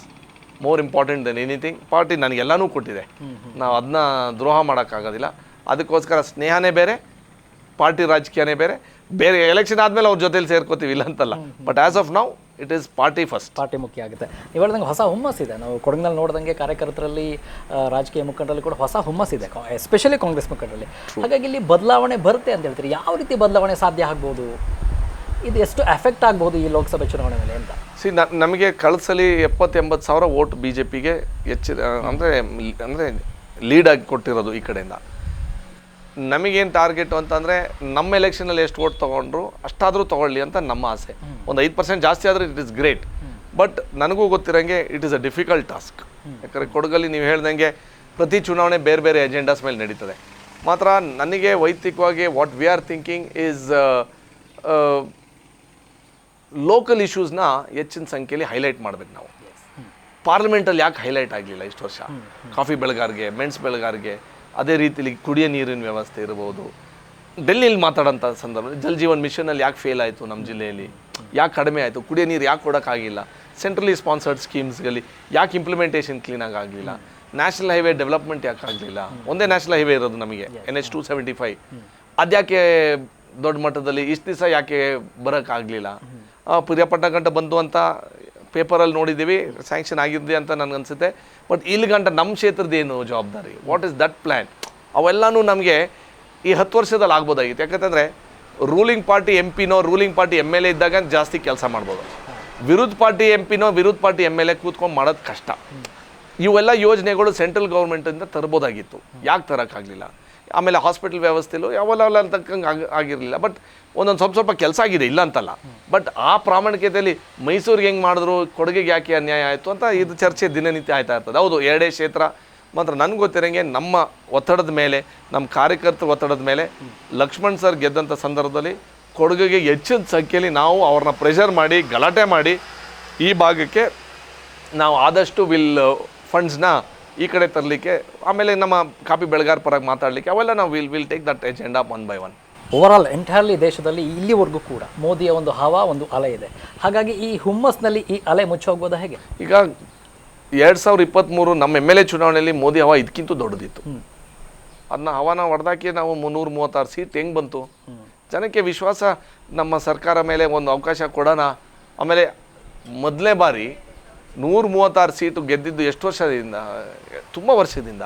more important than anything party ನನಗೆಲ್ಲನೂ ಕೊಟ್ಟಿದೆ. ನಾವು ಅದನ್ನ ದ್ರೋಹ ಮಾಡೋಕ್ಕಾಗೋದಿಲ್ಲ. ಅದಕ್ಕೋಸ್ಕರ ಸ್ನೇಹನೇ ಬೇರೆ, ಪಾರ್ಟಿ ರಾಜಕೀಯನೇ ಬೇರೆ. ಬೇರೆ ಎಲೆಕ್ಷನ್ ಆದಮೇಲೆ ಅವ್ರ ಜೊತೆಲಿ ಸೇರ್ಕೋತೀವಿ ಇಲ್ಲ ಅಂತಲ್ಲ but as of now it is party first party ಮುಖ್ಯ ಆಗುತ್ತೆ. ನೀವು ಹೇಳ್ದಂಗೆ ಹೊಸ ಹುಮ್ಮಸ್ಸಿದೆ ನಾವು ಕೊಡಗಿನಲ್ಲಿ ನೋಡಿದಂಗೆ ಕಾರ್ಯಕರ್ತರಲ್ಲಿ ರಾಜಕೀಯ ಮುಖಂಡರಲ್ಲಿ ಕೂಡ ಹೊಸ ಹುಮ್ಮಸ್ಸಿದೆ ಎಸ್ಪೆಷಲಿ ಕಾಂಗ್ರೆಸ್ ಮುಖಂಡರಲ್ಲಿ. ಹಾಗಾಗಿ ಇಲ್ಲಿ ಬದಲಾವಣೆ ಬರುತ್ತೆ ಅಂತ ಹೇಳ್ತೀರಿ. ಯಾವ ರೀತಿ ಬದಲಾವಣೆ ಸಾಧ್ಯ ಆಗ್ಬೋದು? ಇದು ಎಷ್ಟು ಎಫೆಕ್ಟ್ ಆಗ್ಬೋದು ಈ ಲೋಕಸಭೆ ಚುನಾವಣೆ ಮೇಲೆ ಅಂತ? ಸಿ ನಮಗೆ ಕಳಿಸಲಿ ಎಪ್ಪತ್ತೆಂಬತ್ತು ಸಾವಿರ ಓಟ್ ಬಿ ಜೆ ಪಿಗೆ ಹೆಚ್ಚಿದ ಅಂದರೆ ಅಂದರೆ ಲೀಡಾಗಿ ಕೊಟ್ಟಿರೋದು ಈ ಕಡೆಯಿಂದ. ನಮಗೇನು ಟಾರ್ಗೆಟು ಅಂತಂದರೆ ನಮ್ಮ ಎಲೆಕ್ಷನಲ್ಲಿ ಎಷ್ಟು ಓಟ್ ತೊಗೊಂಡ್ರು ಅಷ್ಟಾದರೂ ತೊಗೊಳ್ಳಿ ಅಂತ ನಮ್ಮ ಆಸೆ. ಒಂದು ಐದು ಪರ್ಸೆಂಟ್ ಜಾಸ್ತಿ ಆದರೆ ಇಟ್ ಇಸ್ ಗ್ರೇಟ್ ಬಟ್ ನನಗೂ ಗೊತ್ತಿರೋಂಗೆ it is a difficult task ಯಾಕಂದರೆ ಕೊಡಗಲ್ಲಿ ನೀವು ಹೇಳ್ದಂಗೆ ಪ್ರತಿ ಚುನಾವಣೆ ಬೇರೆ ಬೇರೆ ಎಜೆಂಡಾಸ್ ಮೇಲೆ ನಡೀತದೆ. ಮಾತ್ರ ನನಗೆ ವೈಯಕ್ತಿಕವಾಗಿ what we are thinking is local ಇಶ್ಯೂಸ್ನ ಹೆಚ್ಚಿನ ಸಂಖ್ಯೆಯಲ್ಲಿ ಹೈಲೈಟ್ ಮಾಡ್ಬೇಕು ನಾವು. ಪಾರ್ಲಿಮೆಂಟಲ್ಲಿ ಯಾಕೆ ಹೈಲೈಟ್ ಆಗಲಿಲ್ಲ ಇಷ್ಟು ವರ್ಷ? ಕಾಫಿ ಬೆಳಗಾರ್ಗೆ ಮೆಣ್ಸು ಬೆಳೆಗಾರರಿಗೆ ಅದೇ ರೀತಿಲಿ ಕುಡಿಯೋ ನೀರಿನ ವ್ಯವಸ್ಥೆ ಇರ್ಬೋದು. ಡೆಲ್ಲಿಲಿ ಮಾತಾಡೋಂಥ ಸಂದರ್ಭದಲ್ಲಿ ಜಲ್ ಜೀವನ್ ಮಿಷನಲ್ಲಿ ಯಾಕೆ ಫೇಲ್ ಆಯಿತು ನಮ್ಮ ಜಿಲ್ಲೆಯಲ್ಲಿ? ಯಾಕೆ ಕಡಿಮೆ ಆಯಿತು? ಕುಡಿಯೋ ನೀರು ಯಾಕೆ ಕೊಡೋಕ್ಕಾಗಿಲ್ಲ? ಸೆಂಟ್ರಲಿ ಸ್ಪಾನ್ಸರ್ಡ್ ಸ್ಕೀಮ್ಸ್ಗಳಲ್ಲಿ ಯಾಕೆ ಇಂಪ್ಲಿಮೆಂಟೇಷನ್ ಕ್ಲೀನಾಗಿ ಆಗಲಿಲ್ಲ? ನ್ಯಾಷನಲ್ ಹೈವೇ ಡೆವಲಪ್ಮೆಂಟ್ ಯಾಕೆ ಆಗಲಿಲ್ಲ? ಒಂದೇ ನ್ಯಾಷನಲ್ ಹೈವೇ ಇರೋದು ನಮಗೆ N H two seventy five ಅದ್ಯಾಕೆ ದೊಡ್ಡ ಮಟ್ಟದಲ್ಲಿ ಇಷ್ಟು ದಿವಸ ಯಾಕೆ ಬರೋಕ್ಕಾಗಲಿಲ್ಲ ಪ್ರಿಯಪಟ್ಟಣ ಗಂಟ ಬಂದು ಅಂತ ಪೇಪರಲ್ಲಿ ನೋಡಿದ್ದೀವಿ ಸ್ಯಾಂಕ್ಷನ್ ಆಗಿದೆ ಅಂತ ನನಗನ್ಸುತ್ತೆ ಬಟ್ ಇಲ್ಲಿ ಗಂಟ ನಮ್ಮ ಕ್ಷೇತ್ರದ್ದೇನು ಜವಾಬ್ದಾರಿ? ವಾಟ್ ಇಸ್ ದಟ್ ಪ್ಲ್ಯಾನ್ ಅವೆಲ್ಲನೂ ನಮಗೆ ಈ ಹತ್ತು ವರ್ಷದಲ್ಲಿ ಆಗ್ಬೋದಾಗಿತ್ತು. ಯಾಕಂತಂದರೆ ruling party M ಪಿನೋ ruling party M L A ಇದ್ದಾಗ ಜಾಸ್ತಿ ಕೆಲಸ ಮಾಡ್ಬೋದು. ವಿರೋಧ ಪಾರ್ಟಿ ಎಂ ಪಿನೋ ವಿರೋಧ ಪಾರ್ಟಿ ಎಂ ಎಲ್ ಎ ಕೂತ್ಕೊಂಡು ಮಾಡೋದು ಕಷ್ಟ. ಇವೆಲ್ಲ ಯೋಜನೆಗಳು ಸೆಂಟ್ರಲ್ ಗೌರ್ಮೆಂಟಿಂದ ತರ್ಬೋದಾಗಿತ್ತು. ಯಾಕೆ ತರೋಕ್ಕಾಗಲಿಲ್ಲ? ಆಮೇಲೆ ಹಾಸ್ಪಿಟಲ್ ವ್ಯವಸ್ಥೆಲೂ ಯಾವಲ್ಲ ತಕ್ಕಂಗೆ ಆಗ ಆಗಿರಲಿಲ್ಲ. ಬಟ್ ಒಂದೊಂದು ಸ್ವಲ್ಪ ಸ್ವಲ್ಪ ಕೆಲಸ ಆಗಿದೆ, ಇಲ್ಲ ಅಂತಲ್ಲ. ಬಟ್ ಆ ಪ್ರಾಮಾಣಿಕತೆಯಲ್ಲಿ ಮೈಸೂರಿಗೆ ಹೆಂಗೆ ಮಾಡಿದ್ರು, ಕೊಡಗಿಗೆ ಯಾಕೆ ಅನ್ಯಾಯ ಆಯಿತು ಅಂತ ಇದು ಚರ್ಚೆ ದಿನನಿತ್ಯ ಆಯ್ತಾ ಇರ್ತದೆ. ಹೌದು, ಎರಡೇ ಕ್ಷೇತ್ರ. ಮಾತ್ರ ನನಗೆ ಗೊತ್ತಿರಂಗೆ ನಮ್ಮ ಒತ್ತಡದ ಮೇಲೆ ನಮ್ಮ ಕಾರ್ಯಕರ್ತರ ಒತ್ತಡದ ಮೇಲೆ ಲಕ್ಷ್ಮಣ್ ಸರ್ ಗೆದ್ದಂಥ ಸಂದರ್ಭದಲ್ಲಿ ಕೊಡಗಿಗೆ ಹೆಚ್ಚಿನ ಸಂಖ್ಯೆಯಲ್ಲಿ ನಾವು ಅವ್ರನ್ನ ಪ್ರೆಷರ್ ಮಾಡಿ, ಗಲಾಟೆ ಮಾಡಿ ಈ ಭಾಗಕ್ಕೆ ನಾವು ಆದಷ್ಟು ವಿಲ್ ಫಂಡ್ಸ್ನ ಈ ಕಡೆ ತರಲಿಕ್ಕೆ ಆಮೇಲೆ ನಮ್ಮ ಕಾಪಿ ಬೆಳಗಾರ ಪರವಾಗಿ ಮಾತಾಡಲಿಕ್ಕೆ ಅವೆಲ್ಲ ನಾವು will will take that agenda one by one overall entirely ದೇಶದಲ್ಲಿ ಇಲ್ಲಿವರೆಗೂ ಕೂಡ ಮೋದಿಯ ಒಂದು ಹವಾ ಒಂದು ಅಲೆ ಇದೆ. ಹಾಗಾಗಿ ಈ ಹುಮ್ಮಸ್ನಲ್ಲಿ ಈ ಅಲೆ ಮುಚ್ಚೋಗ್ಬೋದಾ ಹೇಗೆ? ಈಗ ಎರಡು ಸಾವಿರದ ಇಪ್ಪತ್ತ್ಮೂರು ನಮ್ಮ ಎಂ ಎಲ್ ಎ ಚುನಾವಣೆಯಲ್ಲಿ ಮೋದಿ ಹವಾ ಇದಕ್ಕಿಂತ ದೊಡ್ಡದಿತ್ತು. ಅದನ್ನ ಹವಾನ ಹೊಡೆದಾಕಿ ನಾವು ಮುನ್ನೂರ ಮೂವತ್ತಾರು ಸೀಟ್ ಹೆಂಗೆ ಬಂತು? ಜನಕ್ಕೆ ವಿಶ್ವಾಸ ನಮ್ಮ ಸರ್ಕಾರ ಮೇಲೆ ಒಂದು ಅವಕಾಶ ಕೊಡೋಣ. ಆಮೇಲೆ ಮೊದಲನೇ ಬಾರಿ ನೂರ ಮೂವತ್ತಾರು ಸೀಟು ಗೆದ್ದಿದ್ದು ಎಷ್ಟು ವರ್ಷದಿಂದ ತುಂಬ ವರ್ಷದಿಂದ.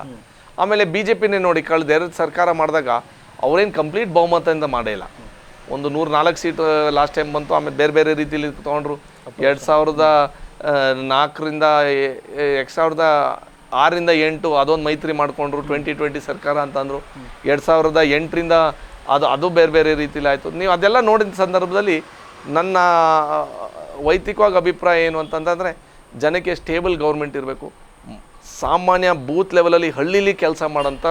ಆಮೇಲೆ ಬಿ ಜೆ ಪಿನೇ ನೋಡಿ ಕಳೆದ ಎರಡು ಸರ್ಕಾರ ಮಾಡಿದಾಗ ಅವರೇನು ಕಂಪ್ಲೀಟ್ ಬಹುಮತದಿಂದ ಮಾಡೇ ಇಲ್ಲ. ಒಂದು ನೂರ ನಾಲ್ಕು ಸೀಟ್ ಲಾಸ್ಟ್ ಟೈಮ್ ಬಂತು ಆಮೇಲೆ ಬೇರೆ ಬೇರೆ ರೀತಿಯಲ್ಲಿ ತೊಗೊಂಡ್ರು. ಎರಡು ಸಾವಿರದ ನಾಲ್ಕರಿಂದ ಎರಡು ಸಾವಿರದ ಆರರಿಂದ ಎಂಟು ಅದೊಂದು ಮೈತ್ರಿ ಮಾಡಿಕೊಂಡ್ರು ಟ್ವೆಂಟಿ ಟ್ವೆಂಟಿ ಸರ್ಕಾರ ಅಂತಂದರು. ಎರಡು ಸಾವಿರದ ಎಂಟರಿಂದ ಅದು ಅದು ಬೇರೆ ಬೇರೆ ರೀತಿಯಲ್ಲಿ ಆಯಿತು. ನೀವು ಅದೆಲ್ಲ ನೋಡಿದ ಸಂದರ್ಭದಲ್ಲಿ ನನ್ನ ವೈಯಕ್ತಿಕವಾಗಿ ಅಭಿಪ್ರಾಯ ಏನು ಅಂತಂದರೆ ಜನಕ್ಕೆ ಸ್ಟೇಬಲ್ ಗೌರ್ಮೆಂಟ್ ಇರಬೇಕು. ಸಾಮಾನ್ಯ ಬೂತ್ ಲೆವೆಲಲ್ಲಿ ಹಳ್ಳಿಲಿ ಕೆಲಸ ಮಾಡೋಂಥ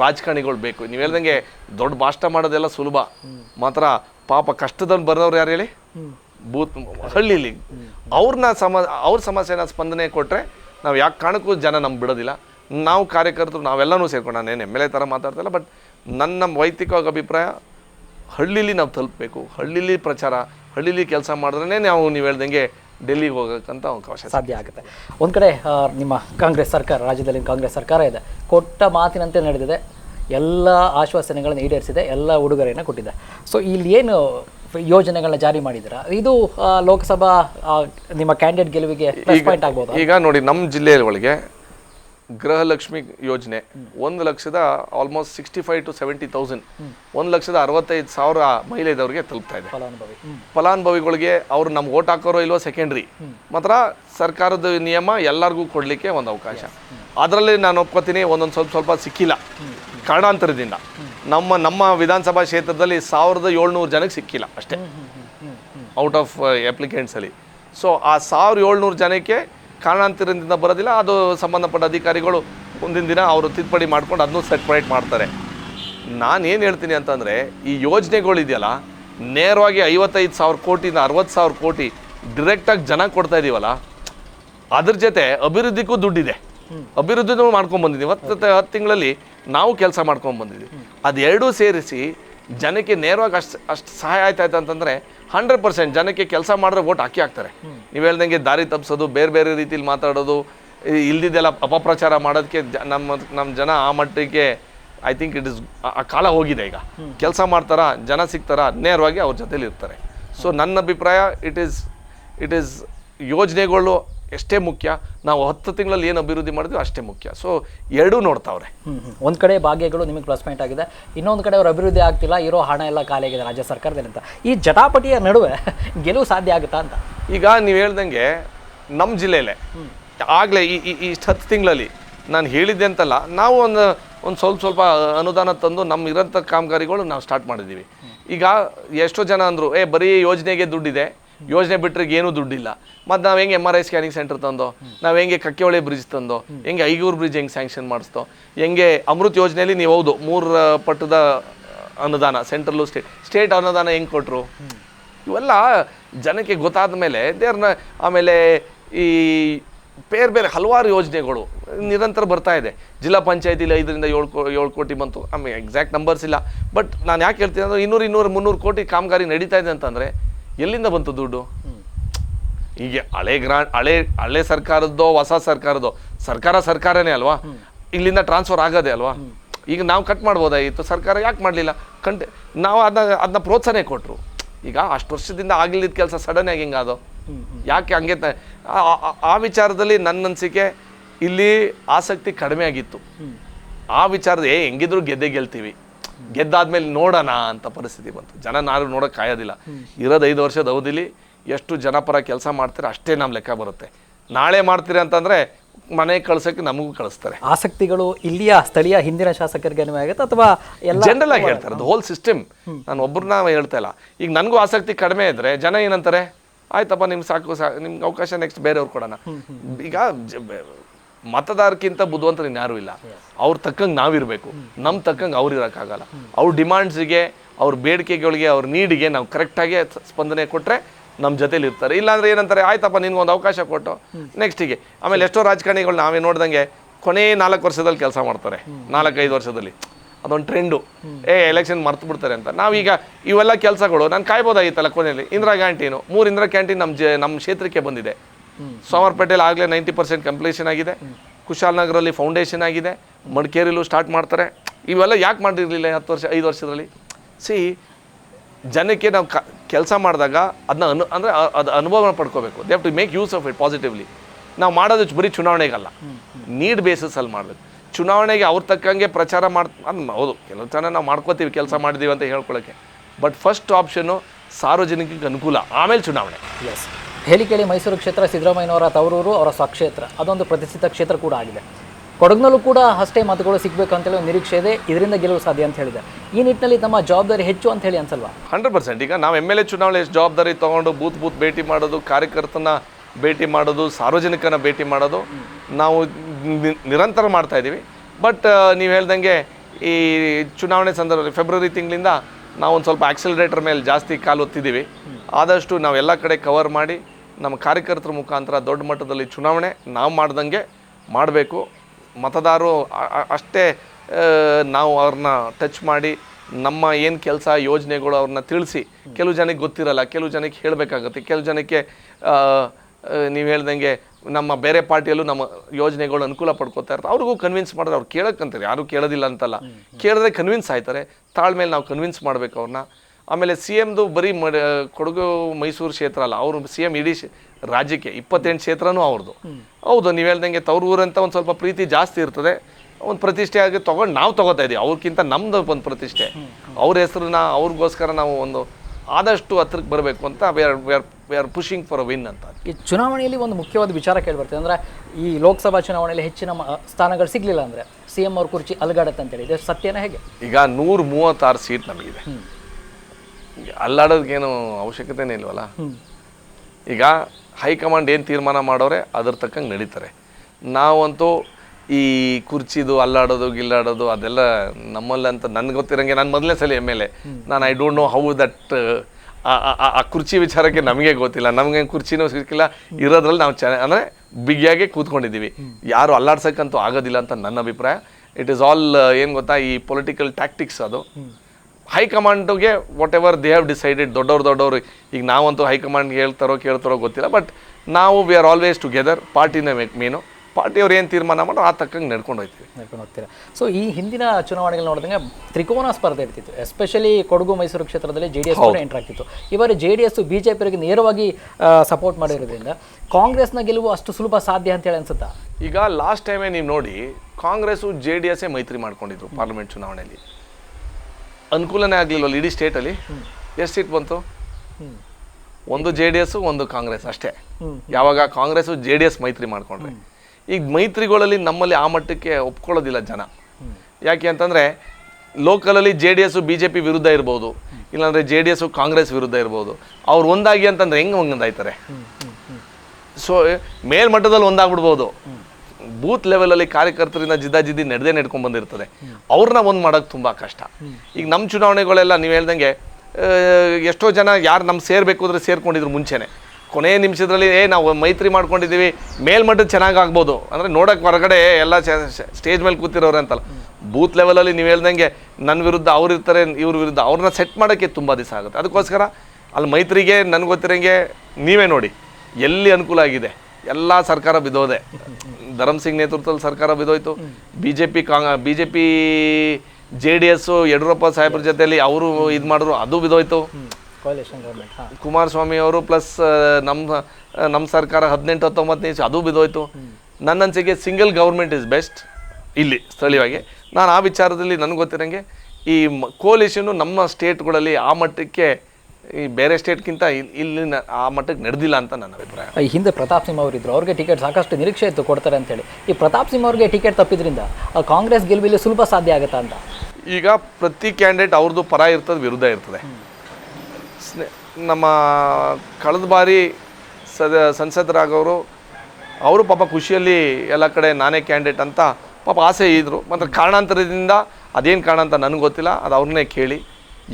ರಾಜಕಾರಣಿಗಳು ಬೇಕು. ನೀವು ಹೇಳ್ದಂಗೆ ದೊಡ್ಡ ಭಾಷಣ ಮಾಡೋದೆಲ್ಲ ಸುಲಭ. ಮಾತ್ರ ಪಾಪ ಕಷ್ಟದಲ್ಲಿ ಬರೋರು ಯಾರು ಹೇಳಿ? ಬೂತ್ ಹಳ್ಳಿಲಿ. ಅವ್ರನ್ನ ಸಮ, ಅವ್ರ ಸಮಸ್ಯೆನ ಸ್ಪಂದನೆ ಕೊಟ್ಟರೆ ನಾವು ಯಾಕೆ ಕಾರಣಕ್ಕೂ ಜನ ನಮ್ಗೆ ಬಿಡೋದಿಲ್ಲ. ನಾವು ಕಾರ್ಯಕರ್ತರು ನಾವೆಲ್ಲನೂ ಸೇರ್ಕೊಂಡು ನಾನೇನು ಎಂ ಎಲ್ ಎ ಥರ ಮಾತಾಡ್ತಿಲ್ಲ ಬಟ್ ನನ್ನ ವೈಯಕ್ತಿಕವಾಗಿ ಅಭಿಪ್ರಾಯ ಹಳ್ಳಿಲಿ ನಾವು ತಲುಪಬೇಕು. ಹಳ್ಳಿಲಿ ಪ್ರಚಾರ, ಹಳ್ಳಿಲಿ ಕೆಲಸ ಮಾಡಿದ್ರೆ ನಾವು ನೀವು ಹೇಳ್ದಂಗೆ ಡೆಲ್ಲಿಗೆ ಹೋಗೋಕ್ಕಂತ ಅವಕಾಶ ಸಾಧ್ಯ ಆಗುತ್ತೆ. ಒಂದು ಕಡೆ ನಿಮ್ಮ ಕಾಂಗ್ರೆಸ್ ಸರ್ಕಾರ ರಾಜ್ಯದಲ್ಲಿ ಕಾಂಗ್ರೆಸ್ ಸರ್ಕಾರ ಇದೆ. ಕೊಟ್ಟ ಮಾತಿನಂತೆ ನಡೆದಿದೆ. ಎಲ್ಲ ಆಶ್ವಾಸನೆಗಳನ್ನು ಈಡೇರಿಸಿದೆ. ಎಲ್ಲ ಉಡುಗೊರೆಯನ್ನು ಕೊಟ್ಟಿದೆ. ಸೊ ಇಲ್ಲಿ ಏನು ಯೋಜನೆಗಳನ್ನ ಜಾರಿ ಮಾಡಿದ್ರ ಇದು ಲೋಕಸಭಾ ನಿಮ್ಮ ಕ್ಯಾಂಡಿಡೇಟ್ ಗೆಲುವಿಗೆ ಈಗ ನೋಡಿ ನಮ್ಮ ಜಿಲ್ಲೆಯ ಒಳಗೆ ಗೃಹಲಕ್ಷ್ಮಿ ಯೋಜನೆ ಒಂದು ಲಕ್ಷದ almost sixty five to seventy thousand ಒಂದು ಲಕ್ಷದ ಅರವತ್ತೈದು ಸಾವಿರ ಮಹಿಳೆಯವರಿಗೆ ತಲುಪ್ತಾ ಇದೆ. ಫಲಾನುಭವಿ. ಫಲಾನುಭವಿಗಳಿಗೆ ಅವರು ನಮ್ಗೆ ಓಟ್ ಹಾಕೋರೋ ಇಲ್ವೋ ಸೆಕೆಂಡ್ರಿ ಮಾತ್ರ ಸರ್ಕಾರದ ನಿಯಮ ಎಲ್ಲರಿಗೂ ಕೊಡಲಿಕ್ಕೆ ಒಂದು ಅವಕಾಶ. ಅದರಲ್ಲಿ ನಾನು ಒಪ್ಕೋತೀನಿ ಒಂದೊಂದು ಸ್ವಲ್ಪ ಸ್ವಲ್ಪ ಸಿಕ್ಕಿಲ್ಲ. ಕಾರಣಾಂತರದಿಂದ. ನಮ್ಮ ನಮ್ಮ ವಿಧಾನಸಭಾ ಕ್ಷೇತ್ರದಲ್ಲಿ ಸಾವಿರದ ಏಳ್ನೂರು ಜನಕ್ಕೆ ಸಿಕ್ಕಿಲ್ಲ ಅಷ್ಟೇ. ಔಟ್ ಆಫ್ ಅಪ್ಲಿಕೆಂಟ್ಸಲ್ಲಿ ಸೊ ಆ ಸಾವಿರ ಏಳ್ನೂರು ಜನಕ್ಕೆ ಕಾರಣಾಂತರದಿಂದ ಬರೋದಿಲ್ಲ. ಅದು ಸಂಬಂಧಪಟ್ಟ ಅಧಿಕಾರಿಗಳು ಮುಂದಿನ ದಿನ ಅವರು ತಿದ್ದುಪಡಿ ಮಾಡ್ಕೊಂಡು ಅದನ್ನು ಸೆಪ್ರೇಟ್ ಮಾಡ್ತಾರೆ. ನಾನು ಏನು ಹೇಳ್ತೀನಿ ಅಂತಂದರೆ, ಈ ಯೋಜನೆಗಳಿದೆಯಲ್ಲ ನೇರವಾಗಿ ಐವತ್ತೈದು ಸಾವಿರ ಕೋಟಿಯಿಂದ ಅರವತ್ತು ಸಾವಿರ ಕೋಟಿ ಡಿರೆಕ್ಟಾಗಿ ಜನ ಕೊಡ್ತಾ ಇದ್ದೀವಲ್ಲ ಅದ್ರ ಜೊತೆ ಅಭಿವೃದ್ಧಿಗೂ ದುಡ್ಡಿದೆ. ಅಭಿವೃದ್ಧಿನೂ ಮಾಡ್ಕೊಂಡು ಬಂದಿದ್ದೀವಿ. ಹತ್ತು ಹತ್ತು ತಿಂಗಳಲ್ಲಿ ನಾವು ಕೆಲಸ ಮಾಡ್ಕೊಂಡು ಬಂದಿದ್ದೀವಿ. ಅದೆರಡೂ ಸೇರಿಸಿ ಜನಕ್ಕೆ ನೇರವಾಗಿ ಅಷ್ಟು ಅಷ್ಟು ಸಹಾಯ ಆಯ್ತಾಯ್ತು ಅಂತಂದರೆ ಹಂಡ್ರೆಡ್ ಪರ್ಸೆಂಟ್ ಜನಕ್ಕೆ ಕೆಲಸ ಮಾಡಿದ್ರೆ ಓಟ್ ಹಾಕಿ ಹಾಕ್ತಾರೆ. ನೀವು ಹೇಳ್ದಂಗೆ ದಾರಿ ತಪ್ಪಿಸೋದು ಬೇರೆ ಬೇರೆ ರೀತಿಲಿ ಮಾತಾಡೋದು ಇಲ್ದಿದ್ದೆಲ್ಲ ಅಪಪ್ರಚಾರ ಮಾಡೋದಕ್ಕೆ ಜ- ನಮ್ಮ ನಮ್ಮ ಜನ ಆ ಮಟ್ಟಕ್ಕೆ ಐ ಥಿಂಕ್ ಇಟ್ ಇಸ್ ಆ ಕಾಲ ಹೋಗಿದೆ ಈಗ. ಕೆಲಸ ಮಾಡ್ತಾರ ಜನ ಸಿಗ್ತಾರ ನೇರವಾಗಿ ಅವ್ರ ಜೊತೆಲಿ ಇರ್ತಾರೆ. ಸೊ ನನ್ನ ಅಭಿಪ್ರಾಯ ಇಟ್ ಈಸ್ ಇಟ್ ಈಸ್ ಯೋಜನೆಗಳು ಎಷ್ಟೇ ಮುಖ್ಯ ನಾವು ಹತ್ತು ತಿಂಗಳಲ್ಲಿ ಏನು ಅಭಿವೃದ್ಧಿ ಮಾಡಿದ್ವಿ ಅಷ್ಟೇ ಮುಖ್ಯ. ಸೊ ಎರಡೂ ನೋಡ್ತಾವ್ರೆ. ಹ್ಮ್. ಕಡೆ ಭಾಗ್ಯಗಳು ನಿಮಗೆ ಪ್ಲಸ್ ಪಾಯಿಂಟ್ ಆಗಿದೆ. ಇನ್ನೊಂದು ಕಡೆ ಅವ್ರು ಅಭಿವೃದ್ಧಿ ಆಗ್ತಿಲ್ಲ ಇರೋ ಹಣ ಎಲ್ಲ ಖಾಲಿ ಆಗಿದೆ ರಾಜ್ಯ ಸರ್ಕಾರದಲ್ಲಿ ಅಂತ. ಈ ಜಟಾಪಟಿಯ ನಡುವೆ ಗೆಲುವು ಸಾಧ್ಯ ಆಗುತ್ತಾ ಅಂತ? ಈಗ ನೀವು ಹೇಳ್ದಂಗೆ ನಮ್ಮ ಜಿಲ್ಲೆಯಲ್ಲೇ. ಆಗಲೇ ಈ ಇಷ್ಟು ಹತ್ತು ತಿಂಗಳಲ್ಲಿ ನಾನು ಹೇಳಿದ್ದೆ ಅಂತಲ್ಲ ನಾವು ಒಂದು ಒಂದು ಸ್ವಲ್ಪ ಸ್ವಲ್ಪ ಅನುದಾನ ತಂದು ನಮ್ಮ ಇರೋಂಥ ಕಾಮಗಾರಿಗಳು ನಾವು ಸ್ಟಾರ್ಟ್ ಮಾಡಿದ್ದೀವಿ. ಈಗ ಎಷ್ಟೋ ಜನ ಅಂದರು ಏ ಬರೀ ಯೋಜನೆಗೆ ದುಡ್ಡಿದೆ ಯೋಜನೆ ಬಿಟ್ಟರೆ ಏನೂ ದುಡ್ಡಿಲ್ಲ. ಮತ್ತು ನಾವು ಹೆಂಗೆ M R I scanning centre ತಂದೋ, ನಾವು ಹೆಂಗೆ ಕಕ್ಕೆಹೊಳೆ ಬ್ರಿಡ್ಜ್ ತಂದೋ, ಹೆಂಗೆ ಐಗೂರು ಬ್ರಿಡ್ಜ್ ಹೆಂಗೆ ಸ್ಯಾಂಕ್ಷನ್ ಮಾಡಿಸ್ತೋ, ಹೆಂಗೆ ಅಮೃತ್ ಯೋಜನೆಯಲ್ಲಿ ನೀವು ಹೌದು, ಮೂರು ಪಟ್ಟದ ಅನುದಾನ ಸೆಂಟ್ರಲ್ಲು ಸ್ಟೇಟ್ ಸ್ಟೇಟ್ ಅನುದಾನ ಹೆಂಗೆ ಕೊಟ್ಟರು ಇವೆಲ್ಲ ಜನಕ್ಕೆ ಗೊತ್ತಾದ ಮೇಲೆ ದೇವ್ರನ್ನ ಆಮೇಲೆ ಈ ಬೇರೆ ಬೇರೆ ಹಲವಾರು ಯೋಜನೆಗಳು ನಿರಂತರ ಬರ್ತಾ ಇದೆ. ಜಿಲ್ಲಾ ಪಂಚಾಯತಿಲಿ ಐದರಿಂದ ಏಳು ಕೋ, ಏಳು ಕೋಟಿ ಬಂತು. ಆಮೇಲೆ ಎಕ್ಸಾಕ್ಟ್ ನಂಬರ್ಸ್ ಇಲ್ಲ. ಬಟ್ ನಾನು ಯಾಕೆ ಹೇಳ್ತೀನಿ ಅಂದರೆ ಇನ್ನೂರು ಇನ್ನೂರು ಮುನ್ನೂರು ಕೋಟಿ ಕಾಮಗಾರಿ ನಡೀತಾ ಇದೆ ಅಂತಂದರೆ ಎಲ್ಲಿಂದ ಬಂತು ದುಡ್ಡು? ಈಗ ಹಳೆ ಗ್ರಾ ಹಳೆ ಹಳೆ ಸರ್ಕಾರದ್ದೋ ಹೊಸ ಸರ್ಕಾರದ್ದೋ ಸರ್ಕಾರ ಸರ್ಕಾರನೇ ಅಲ್ವಾ? ಇಲ್ಲಿಂದ ಟ್ರಾನ್ಸ್ಫರ್ ಆಗೋದೇ ಅಲ್ವಾ? ಈಗ ನಾವು ಕಟ್ ಮಾಡ್ಬೋದಾಗಿತ್ತು ಸರ್ಕಾರ ಯಾಕೆ ಮಾಡಲಿಲ್ಲ? ಕಂಡು ನಾವು ಅದನ್ನ ಅದನ್ನ ಪ್ರೋತ್ಸಾಹ ಕೊಟ್ಟರು ಈಗ ಅಷ್ಟು ವರ್ಷದಿಂದ ಆಗಿಲ್ಲದ ಕೆಲಸ ಸಡನ್ ಆಗಿ ಅದು ಯಾಕೆ ಹಂಗೆ ಆ- ವಿಚಾರದಲ್ಲಿ ನನ್ನ ಅನಿಸಿಕೆ ಇಲ್ಲಿ ಆಸಕ್ತಿ ಕಡಿಮೆ ಆಗಿತ್ತು. ಆ ವಿಚಾರದ ಏ ಹೆಂಗಿದ್ರು ಗೆದ್ದೆ ಗೆಲ್ತೀವಿ. ಗೆದ್ದಾದ್ಮೇಲೆ ನೋಡೋಣ ಅಂತ ಪರಿಸ್ಥಿತಿ ಬಂತು. ಜನ ನಾನು ನೋಡೋಕೆ ಕಾಯೋದಿಲ್ಲ. ಇರೋದು ಐದು ವರ್ಷದ ಅವಧಿಲಿ ಎಷ್ಟು ಜನಪರ ಕೆಲಸ ಮಾಡ್ತಾರೆ ಅಷ್ಟೇ ನಮ್ಮ ಲೆಕ್ಕ ಬರುತ್ತೆ. ನಾಳೆ ಮಾಡ್ತೀರಿ ಅಂತಂದರೆ ಮನೆಗೆ ಕಳ್ಸೋಕ್ಕೆ ನಮಗೂ ಕಳಿಸ್ತಾರೆ. ಆಸಕ್ತಿಗಳು ಇಲ್ಲಿಯ ಸ್ಥಳೀಯ ಹಿಂದಿನ ಶಾಸಕರಿಗೆ ಅನ್ವಯ ಆಗುತ್ತೆ ಅಥವಾ ಎಲ್ಲ ಜನರಲ್ ಆಗಿ ಹೇಳ್ತಾರೆ ಅದು ಹೋಲ್ ಸಿಸ್ಟಮ್ ನಾನು ಒಬ್ಬರನ್ನ ಹೇಳ್ತಾ ಇಲ್ಲ. ಈಗ ನನಗೂ ಆಸಕ್ತಿ ಕಡಿಮೆ ಇದ್ರೆ ಜನ ಏನಂತಾರೆ ಆಯ್ತಪ್ಪ ನಿಮ್ಗೆ ಸಾಕು ಸಾ ನಿಮ್ಗೆ ಅವಕಾಶ ನೆಕ್ಸ್ಟ್ ಬೇರೆಯವ್ರು ಕೊಡೋಣ. ಈಗ ಮತದಾರಕ್ಕಿಂತ ಬುದ್ಧಿವಂತರು ಇನ್ಯಾರೂ ಇಲ್ಲ. ಅವ್ರ ತಕ್ಕಂಗೆ ನಾವಿರಬೇಕು. ನಮ್ಮ ತಕ್ಕಂಗೆ ಅವ್ರು ಇರೋಕ್ಕಾಗಲ್ಲ ಅವ್ರ ಡಿಮಾಂಡ್ಸಿಗೆ ಅವ್ರ ಬೇಡಿಕೆಗಳಿಗೆ, ಅವ್ರ ನೀಡಿಗೆ ನಾವು ಕರೆಕ್ಟಾಗಿ ಸ್ಪಂದನೆ ಕೊಟ್ಟರೆ ನಮ್ಮ ಜೊತೇಲಿ ಇರ್ತಾರೆ. ಇಲ್ಲಾಂದ್ರೆ ಏನಂತಾರೆ, ಆಯ್ತಪ್ಪ ನಿನ್ಗೊಂದು ಅವಕಾಶ ಕೊಟ್ಟು ನೆಕ್ಸ್ಟಿಗೆ ಆಮೇಲೆ ಎಷ್ಟೋ ರಾಜಕಾರಣಿಗಳು ನಾವೇ ನೋಡ್ದಂಗೆ ಕೊನೆ ನಾಲ್ಕು ವರ್ಷದಲ್ಲಿ ಕೆಲಸ ಮಾಡ್ತಾರೆ. ನಾಲ್ಕೈದು ವರ್ಷದಲ್ಲಿ. ಅದೊಂದು ಟ್ರೆಂಡು. ಏ, ಎಲೆಕ್ಷನ್ ಮರ್ತು ಬಿಡ್ತಾರೆ ಅಂತ. ನಾವೀಗ ಇವೆಲ್ಲ ಕೆಲಸಗಳು, ನಾನು ಕಾಯ್ಬೋದಾಗಿತ್ತಲ್ಲ ಕೊನೆಯಲ್ಲಿ ಇಂದಿರಾ ಕ್ಯಾಂಟೀನು, ಮೂರು ಇಂದಿರಾ ಕ್ಯಾಂಟೀನ್ ನಮ್ಮ ಜ ನಮ್ಮ ಕ್ಷೇತ್ರಕ್ಕೆ ಬಂದಿದೆ. ಸೋಮವಾರಪೇಟೆಯಲ್ಲಿ ಆಗಲೇ ನೈಂಟಿ ಪರ್ಸೆಂಟ್ ಕಂಪ್ಲೀಷನ್ ಆಗಿದೆ. ಕುಶಾಲನಗರಲ್ಲಿ ಫೌಂಡೇಶನ್ ಆಗಿದೆ. ಮಡಿಕೇರಿಲೂ ಸ್ಟಾರ್ಟ್ ಮಾಡ್ತಾರೆ. ಇವೆಲ್ಲ ಯಾಕೆ ಮಾಡಿರಲಿಲ್ಲ ಹತ್ತು ವರ್ಷ, ಐದು ವರ್ಷದಲ್ಲಿ ಸಿ ಜನಕ್ಕೆ ನಾವು ಕ, ಕೆಲಸ ಮಾಡಿದಾಗ ಅದನ್ನ ಅನು, ಅಂದರೆ ಅದು ಅನುಭವನ ಪಡ್ಕೋಬೇಕು. They have to make use of it positively ನಾವು ಮಾಡೋದು ಬರೀ ಚುನಾವಣೆಗಲ್ಲ. ನೀಡ್ ಬೇಸಿಸಲ್ಲಿ ಮಾಡಬೇಕು. ಚುನಾವಣೆಗೆ ಅವ್ರ ತಕ್ಕಂಗೆ ಪ್ರಚಾರ ಮಾಡ್ ಹೌದು, ಕೆಲವು ಜನ ನಾವು ಮಾಡ್ಕೋತೀವಿ, ಕೆಲಸ ಮಾಡಿದ್ದೀವಿ ಅಂತ ಹೇಳ್ಕೊಳ್ಳೋಕ್ಕೆ ಬಟ್ ಫಸ್ಟ್ ಆಪ್ಷನ್ನು ಸಾರ್ವಜನಿಕರಿಗೆ ಅನುಕೂಲ. ಆಮೇಲೆ ಚುನಾವಣೆ. ಎಸ್ ಹೇಳಿ ಕೇಳಿ ಮೈಸೂರು ಕ್ಷೇತ್ರ, ಸಿದ್ದರಾಮಯ್ಯನವರ ತವರೂರು ಅವರ ಸ್ವಕ್ಷೇತ್ರ. ಅದೊಂದು ಪ್ರತಿಷ್ಠಿತ ಕ್ಷೇತ್ರ ಕೂಡ ಆಗಿದೆ. ಕೊಡಗಿನಲ್ಲೂ ಕೂಡ ಅಷ್ಟೇ ಮತಗಳು ಸಿಗಬೇಕು ಅಂತೇಳಿ ಒಂದು ನಿರೀಕ್ಷೆ ಇದೆ. ಇದರಿಂದ ಗೆಲುವು ಸಾಧ್ಯ ಅಂತ ಹೇಳಿದೆ ಈ ನಿಟ್ಟಿನಲ್ಲಿ ತಮ್ಮ ಜವಾಬ್ದಾರಿ ಹೆಚ್ಚು ಅಂತ ಹೇಳಿ ಅನ್ಸಲ್ವಾ? Hundred percent. ಈಗ ನಾವು ಎಂ ಎಲ್ ಎ ಚುನಾವಣೆ ಎಷ್ಟು ಜವಾಬ್ದಾರಿ ತೊಗೊಂಡು ಬೂತ್ ಬೂತ್ ಭೇಟಿ ಮಾಡೋದು, ಕಾರ್ಯಕರ್ತನ ಭೇಟಿ ಮಾಡೋದು, ಸಾರ್ವಜನಿಕನ ಭೇಟಿ ಮಾಡೋದು ನಾವು ನಿರಂತರ ಮಾಡ್ತಾ ಇದ್ದೀವಿ. ಬಟ್ ನೀವು ಹೇಳ್ದಂಗೆ ಈ ಚುನಾವಣೆ ಸಂದರ್ಭದಲ್ಲಿ ಫೆಬ್ರವರಿ ತಿಂಗಳಿಂದ ನಾವು ಒಂದು ಸ್ವಲ್ಪ ಆಕ್ಸಿಲರೇಟರ್ ಮೇಲೆ ಜಾಸ್ತಿ ಕಾಲು ಒತ್ತಿದ್ದೀವಿ. ಆದಷ್ಟು ಎಲ್ಲ ಕಡೆ ಕವರ್ ಮಾಡಿ ನಮ್ಮ ಕಾರ್ಯಕರ್ತರ ಮುಖಾಂತರ ದೊಡ್ಡ ಮಟ್ಟದಲ್ಲಿ ಚುನಾವಣೆ ನಾವು ಮಾಡ್ದಂಗೆ ಮಾಡಬೇಕು. ಮತದಾರರು ಅಷ್ಟೇ ನಾವು ಅವ್ರನ್ನ ಟಚ್ ಮಾಡಿ ನಮ್ಮ ಏನು ಕೆಲಸ ಯೋಜನೆಗಳು ಅವ್ರನ್ನ ತಿಳಿಸಿ. ಕೆಲವು ಜನಕ್ಕೆ ಗೊತ್ತಿರಲ್ಲ ಕೆಲವು ಜನಕ್ಕೆ ಹೇಳಬೇಕಾಗುತ್ತೆ. ಕೆಲವು ಜನಕ್ಕೆ ನೀವು ಹೇಳ್ದಂಗೆ ನಮ್ಮ ಬೇರೆ ಪಾರ್ಟಿಯಲ್ಲೂ ನಮ್ಮ ಯೋಜನೆಗಳು ಅನುಕೂಲ ಪಡ್ಕೋತಾ ಇರ್ತಾರೆ. ಅವ್ರಿಗೂ ಕನ್ವಿನ್ಸ್ ಮಾಡಿದ್ರೆ ಅವ್ರು ಕೇಳಕ್ಕಂತಾರೆ. ಯಾರು ಕೇಳೋದಿಲ್ಲ ಅಂತಲ್ಲ. ಕೇಳಿದ್ರೆ ಕನ್ವಿನ್ಸ್ ಆಯ್ತಾರೆ. ತಾಳ್ಮೇಲೆ ನಾವು ಕನ್ವಿನ್ಸ್ ಮಾಡಬೇಕು ಅವ್ರನ್ನ. ಆಮೇಲೆ ಸಿ ಎಮ್ದು ಬರೀ ಮ ಕೊಡಗು ಮೈಸೂರು ಕ್ಷೇತ್ರ ಅಲ್ಲ ಅವರು ಸಿ ಎಂ ಇಡೀ ರಾಜ್ಯಕ್ಕೆ ಇಪ್ಪತ್ತೆಂಟು ಕ್ಷೇತ್ರನೂ ಅವ್ರದ್ದು ಹೌದು ನೀವು ಹೇಳ್ದಂಗೆ ತವ್ರ ಊರಂತ ಒಂದು ಸ್ವಲ್ಪ ಪ್ರೀತಿ ಜಾಸ್ತಿ ಇರ್ತದೆ. ಒಂದು ಪ್ರತಿಷ್ಠೆ ಆಗಿ ತೊಗೊಂಡು ನಾವು ತೊಗೋತಾ ಇದ್ದೀವಿ ಅವ್ರಿಗಿಂತ ನಮ್ಮದು ಒಂದು ಪ್ರತಿಷ್ಠೆ. ಅವ್ರ ಹೆಸರನ್ನ ಅವ್ರಿಗೋಸ್ಕರ ನಾವು ಒಂದು ಆದಷ್ಟು ಹತ್ರಕ್ಕೆ ಬರಬೇಕು ಅಂತ we are we are we are pushing for a win ಅಂತ. ಈ ಚುನಾವಣೆಯಲ್ಲಿ ಒಂದು ಮುಖ್ಯವಾದ ವಿಚಾರ ಕೇಳಿಬರ್ತದೆ ಅಂದರೆ ಈ ಲೋಕಸಭಾ ಚುನಾವಣೆಯಲ್ಲಿ ಹೆಚ್ಚಿನ ಸ್ಥಾನಗಳು ಸಿಗಲಿಲ್ಲ ಅಂದರೆ ಸಿ ಎಂ ಅವ್ರ ಕುರ್ಚಿ ಅಲುಗಾಡತ್ತೆ ಅಂತೇಳಿ ಇದು ಸತ್ಯನ ಹೇಗೆ? ಈಗ ನೂರ ಮೂವತ್ತಾರು ಸೀಟ್ ನಮಗಿದೆ. ಅಲ್ಲಾಡೋದಕ್ಕೇನು ಅವಶ್ಯಕತೆನೇ ಇಲ್ವಲ್ಲ? ಈಗ ಹೈಕಮಾಂಡ್ ಏನು ತೀರ್ಮಾನ ಮಾಡೋರೆ, ಅದ್ರ ತಕ್ಕಂಗೆ ನಡೀತಾರೆ. ನಾವಂತೂ ಈ ಕುರ್ಚಿದು, ಅಲ್ಲಾಡೋದು, ಗಿಲ್ಲಾಡೋದು, ಅದೆಲ್ಲ ನಮ್ಮಲ್ಲಂತ ಅಂತ ನನ್ಗೆ ಗೊತ್ತಿರಂಗೆ ನಾನು ಮೊದಲನೇ ಸಲ ಎಂ ಎಲ್ ಎ. ನಾನು I don't know how that ಆ ಕುರ್ಚಿ ವಿಚಾರಕ್ಕೆ ನಮಗೆ ಗೊತ್ತಿಲ್ಲ. ನಮಗೆ ಕುರ್ಚಿನೂ ಸಿಕ್ಕಿಲ್ಲ. ಇರೋದ್ರಲ್ಲಿ ನಾವು ಚೆನ್ನ ಅಂದರೆ ಬಿಗಿಯಾಗೆ ಕೂತ್ಕೊಂಡಿದ್ದೀವಿ. ಯಾರು ಅಲ್ಲಾಡ್ಸೋಕ್ಕಂತೂ ಆಗೋದಿಲ್ಲ ಅಂತ ನನ್ನ ಅಭಿಪ್ರಾಯ. ಇಟ್ ಈಸ್ ಆಲ್ ಏನು ಗೊತ್ತಾ, ಈ ಪೊಲಿಟಿಕಲ್ ಟ್ಯಾಕ್ಟಿಕ್ಸ್ ಅದು. ಹೈಕಮಾಂಡ್ಗೆ whatever they have decided ದೊಡ್ಡವ್ರು ದೊಡ್ಡವರು ಈಗ ನಾವಂತೂ ಹೈಕಮಾಂಡ್ಗೆ ಹೇಳ್ತಾರೋ ಕೇಳ್ತಾರೋ ಗೊತ್ತಿಲ್ಲ ಬಟ್ ನಾವು ವಿ ಆರ್ ಆಲ್ವೇಸ್ ಟುಗೆದರ್ ಪಾರ್ಟಿನೇ ಮೇನು. ಪಾರ್ಟಿಯವ್ರು ಏನು ತೀರ್ಮಾನ ಮಾಡೋ ಆ ತಕ್ಕಂಗೆ ನಡ್ಕೊಂಡು ಹೋಗ್ತೀವಿ. ನಡ್ಕೊಂಡು ಹೋಗ್ತೀರಾ? ಸೊ ಈ ಹಿಂದಿನ ಚುನಾವಣೆಗಳು ನೋಡಿದಂಗೆ ತ್ರಿಕೋನ ಸ್ಪರ್ಧೆ ಇರ್ತಿತ್ತು ಎಸ್ಪೆಷಲಿ ಕೊಡಗು ಮೈಸೂರು ಕ್ಷೇತ್ರದಲ್ಲಿ ಜೆ ಡಿ ಎಸ್ ಕೂಡ ಎಂಟರ್ ಆಗ್ತಿತ್ತು. ಇವರು J D S B J ಪಿಯವರಿಗೆ ನೇರವಾಗಿ ಸಪೋರ್ಟ್ ಮಾಡಿರೋದ್ರಿಂದ ಕಾಂಗ್ರೆಸ್ನ ಗೆಲುವು ಅಷ್ಟು ಸುಲಭ ಸಾಧ್ಯ ಅಂತೇಳಿ ಅನ್ಸುತ್ತಾ? ಈಗ ಲಾಸ್ಟ್ ಟೈಮೇ ನೀವು ನೋಡಿ ಕಾಂಗ್ರೆಸ್ಸು ಜೆ ಡಿ ಎಸ್ಸೇ ಮೈತ್ರಿ ಮಾಡ್ಕೊಂಡಿದ್ರು ಪಾರ್ಲಿಮೆಂಟ್ ಚುನಾವಣೆಯಲ್ಲಿ. ಅನುಕೂಲನೇ ಆಗಲಿಲ್ವಲ್ಲ ಇಡೀ ಸ್ಟೇಟಲ್ಲಿ ಎಷ್ಟು ಸೀಟ್ ಬಂತು? ಒಂದು ಜೆ ಡಿ ಎಸ್ಸು ಒಂದು ಕಾಂಗ್ರೆಸ್ ಅಷ್ಟೇ. ಯಾವಾಗ ಕಾಂಗ್ರೆಸ್ಸು ಜೆ ಡಿ ಎಸ್ ಮೈತ್ರಿ ಮಾಡ್ಕೊಂಡ್ರೆ. ಈಗ ಮೈತ್ರಿಗಳಲ್ಲಿ ನಮ್ಮಲ್ಲಿ ಆ ಮಟ್ಟಕ್ಕೆ ಒಪ್ಕೊಳ್ಳೋದಿಲ್ಲ ಜನ. ಯಾಕೆ ಅಂತಂದರೆ ಲೋಕಲಲ್ಲಿ J D S B J P ವಿರುದ್ಧ ಇರ್ಬೋದು. ಇಲ್ಲಾಂದರೆ ಜೆ ಡಿ ಎಸ್ಸು ಕಾಂಗ್ರೆಸ್ ವಿರುದ್ಧ ಇರ್ಬೋದು. ಅವ್ರು ಒಂದಾಗಿ ಅಂತಂದ್ರೆ ಹೆಂಗೆ ಒಂದಾಯ್ತಾರೆ ಸೊ ಮೇಲ್ಮಟ್ಟದಲ್ಲಿ ಒಂದಾಗ್ಬಿಡ್ಬೋದು. ಬೂತ್ ಲೆವೆಲಲ್ಲಿ ಕಾರ್ಯಕರ್ತರಿಂದ ಜಿದ್ದಾಜಿದ್ದಿ ನಡೆದೇ ನಡ್ಕೊಂಡು ಬಂದಿರ್ತದೆ. ಅವ್ರನ್ನ ಒಂದು ಮಾಡೋಕ್ಕೆ ತುಂಬ ಕಷ್ಟ. ಈಗ ನಮ್ಮ ಚುನಾವಣೆಗಳೆಲ್ಲ ನೀವು ಹೇಳ್ದಂಗೆ ಎಷ್ಟೋ ಜನ ಯಾರು ನಮ್ಮ ಸೇರಬೇಕು ಅಂದರೆ ಸೇರ್ಕೊಂಡಿದ್ರು ಮುಂಚೆನೆ. ಕೊನೆ ನಿಮಿಷದಲ್ಲಿ ಏ, ನಾವು ಮೈತ್ರಿ ಮಾಡ್ಕೊಂಡಿದ್ದೀವಿ ಮೇಲ್ಮಟ್ಟದ ಚೆನ್ನಾಗಾಗ್ಬೋದು ಅಂದರೆ ನೋಡೋಕ್ಕೆ ಹೊರಗಡೆ ಎಲ್ಲ ಸ್ಟೇಜ್ ಮೇಲೆ ಕೂತಿರೋರು ಅಂತಲ್ಲ. ಬೂತ್ ಲೆವೆಲಲ್ಲಿ ನೀವು ಹೇಳ್ದಂಗೆ ನನ್ನ ವಿರುದ್ಧ ಅವ್ರು ಇರ್ತಾರೆ, ಇವ್ರ ವಿರುದ್ಧ ಅವ್ರನ್ನ ಸೆಟ್ ಮಾಡೋಕ್ಕೆ ತುಂಬ ದಿವಸ ಆಗುತ್ತೆ. ಅದಕ್ಕೋಸ್ಕರ ಅಲ್ಲಿ ಮೈತ್ರಿಗೆ ನನಗೆ ಗೊತ್ತಿರೋಂಗೆ ನೀವೇ ನೋಡಿ. ಎಲ್ಲಿ ಅನುಕೂಲ ಆಗಿದೆ? ಎಲ್ಲ ಸರ್ಕಾರ ಬಿದ್ದೋದೆ. ಧರಮ್ ಸಿಂಗ್ ನೇತೃತ್ವದಲ್ಲಿ ಸರ್ಕಾರ ಬಿದ್ದೋಯ್ತು. B J P Cong B J P J D S Yediyurappa ಸಾಹೇಬ್ರ ಜೊತೆಯಲ್ಲಿ ಅವರು ಇದು ಮಾಡಿದ್ರು ಅದು ಬಿದ್ದೋಯ್ತು. ಕೋಲಿಷನ್ ಕುಮಾರಸ್ವಾಮಿ ಅವರು ಪ್ಲಸ್ ನಮ್ಮ ನಮ್ಮ ಸರ್ಕಾರ ಹದಿನೆಂಟು ಹತ್ತೊಂಬತ್ತನೇ ಅದು ಬಿದ್ದೋಯ್ತು. ನನ್ನ ಅನಿಸಿಕೆ ಸಿಂಗಲ್ ಗೌರ್ಮೆಂಟ್ ಇಸ್ ಬೆಸ್ಟ್ ಇಲ್ಲಿ ಸ್ಥಳೀಯವಾಗಿ. ನಾನು ಆ ವಿಚಾರದಲ್ಲಿ ನನಗೆ ಗೊತ್ತಿರೋಂಗೆ ಈ ಕೋಲಿಷನ್ನು ನಮ್ಮ ಸ್ಟೇಟ್ಗಳಲ್ಲಿ ಆ ಮಟ್ಟಕ್ಕೆ ಈ ಬೇರೆ ಸ್ಟೇಟ್ಗಿಂತ ಇಲ್ಲಿ ಆ ಮಟ್ಟಕ್ಕೆ ನಡೆದಿಲ್ಲ ಅಂತ ನನ್ನ ಅಭಿಪ್ರಾಯ. ಈ ಹಿಂದೆ ಪ್ರತಾಪ್ ಸಿಂಹ ಅವರಿದ್ರು. ಅವ್ರಿಗೆ ಟಿಕೆಟ್ ಸಾಕಷ್ಟು ನಿರೀಕ್ಷೆ ಇತ್ತು ಕೊಡ್ತಾರೆ ಅಂತೇಳಿ ಈ ಪ್ರತಾಪ್ ಸಿಂಹ ಅವ್ರಿಗೆ ಟಿಕೆಟ್ ತಪ್ಪಿದ್ರಿಂದ ಕಾಂಗ್ರೆಸ್ ಗೆಲುವಿಲ್ಲಿ ಸುಲಭ ಸಾಧ್ಯ ಆಗುತ್ತಾ ಅಂತ? ಈಗ ಪ್ರತಿ ಕ್ಯಾಂಡಿಡೇಟ್ ಅವ್ರದ್ದು ಪರ ಇರ್ತದೆ ವಿರುದ್ಧ ಇರ್ತದೆ. ನಮ್ಮ ಕಳೆದ ಬಾರಿ ಸದ ಸಂಸದರಾಗವರು ಅವರು ಪಾಪ ಖುಷಿಯಲ್ಲಿ ಎಲ್ಲ ಕಡೆ ನಾನೇ ಕ್ಯಾಂಡಿಡೇಟ್ ಅಂತ ಪಾಪ ಆಸೆ ಇದ್ದರು ಮತ್ತು ಕಾರಣಾಂತರದಿಂದ ಅದೇನು ಕಾರಣ ಅಂತ ನನಗೆ ಗೊತ್ತಿಲ್ಲ. ಅದು ಅವ್ರನ್ನೇ ಕೇಳಿ.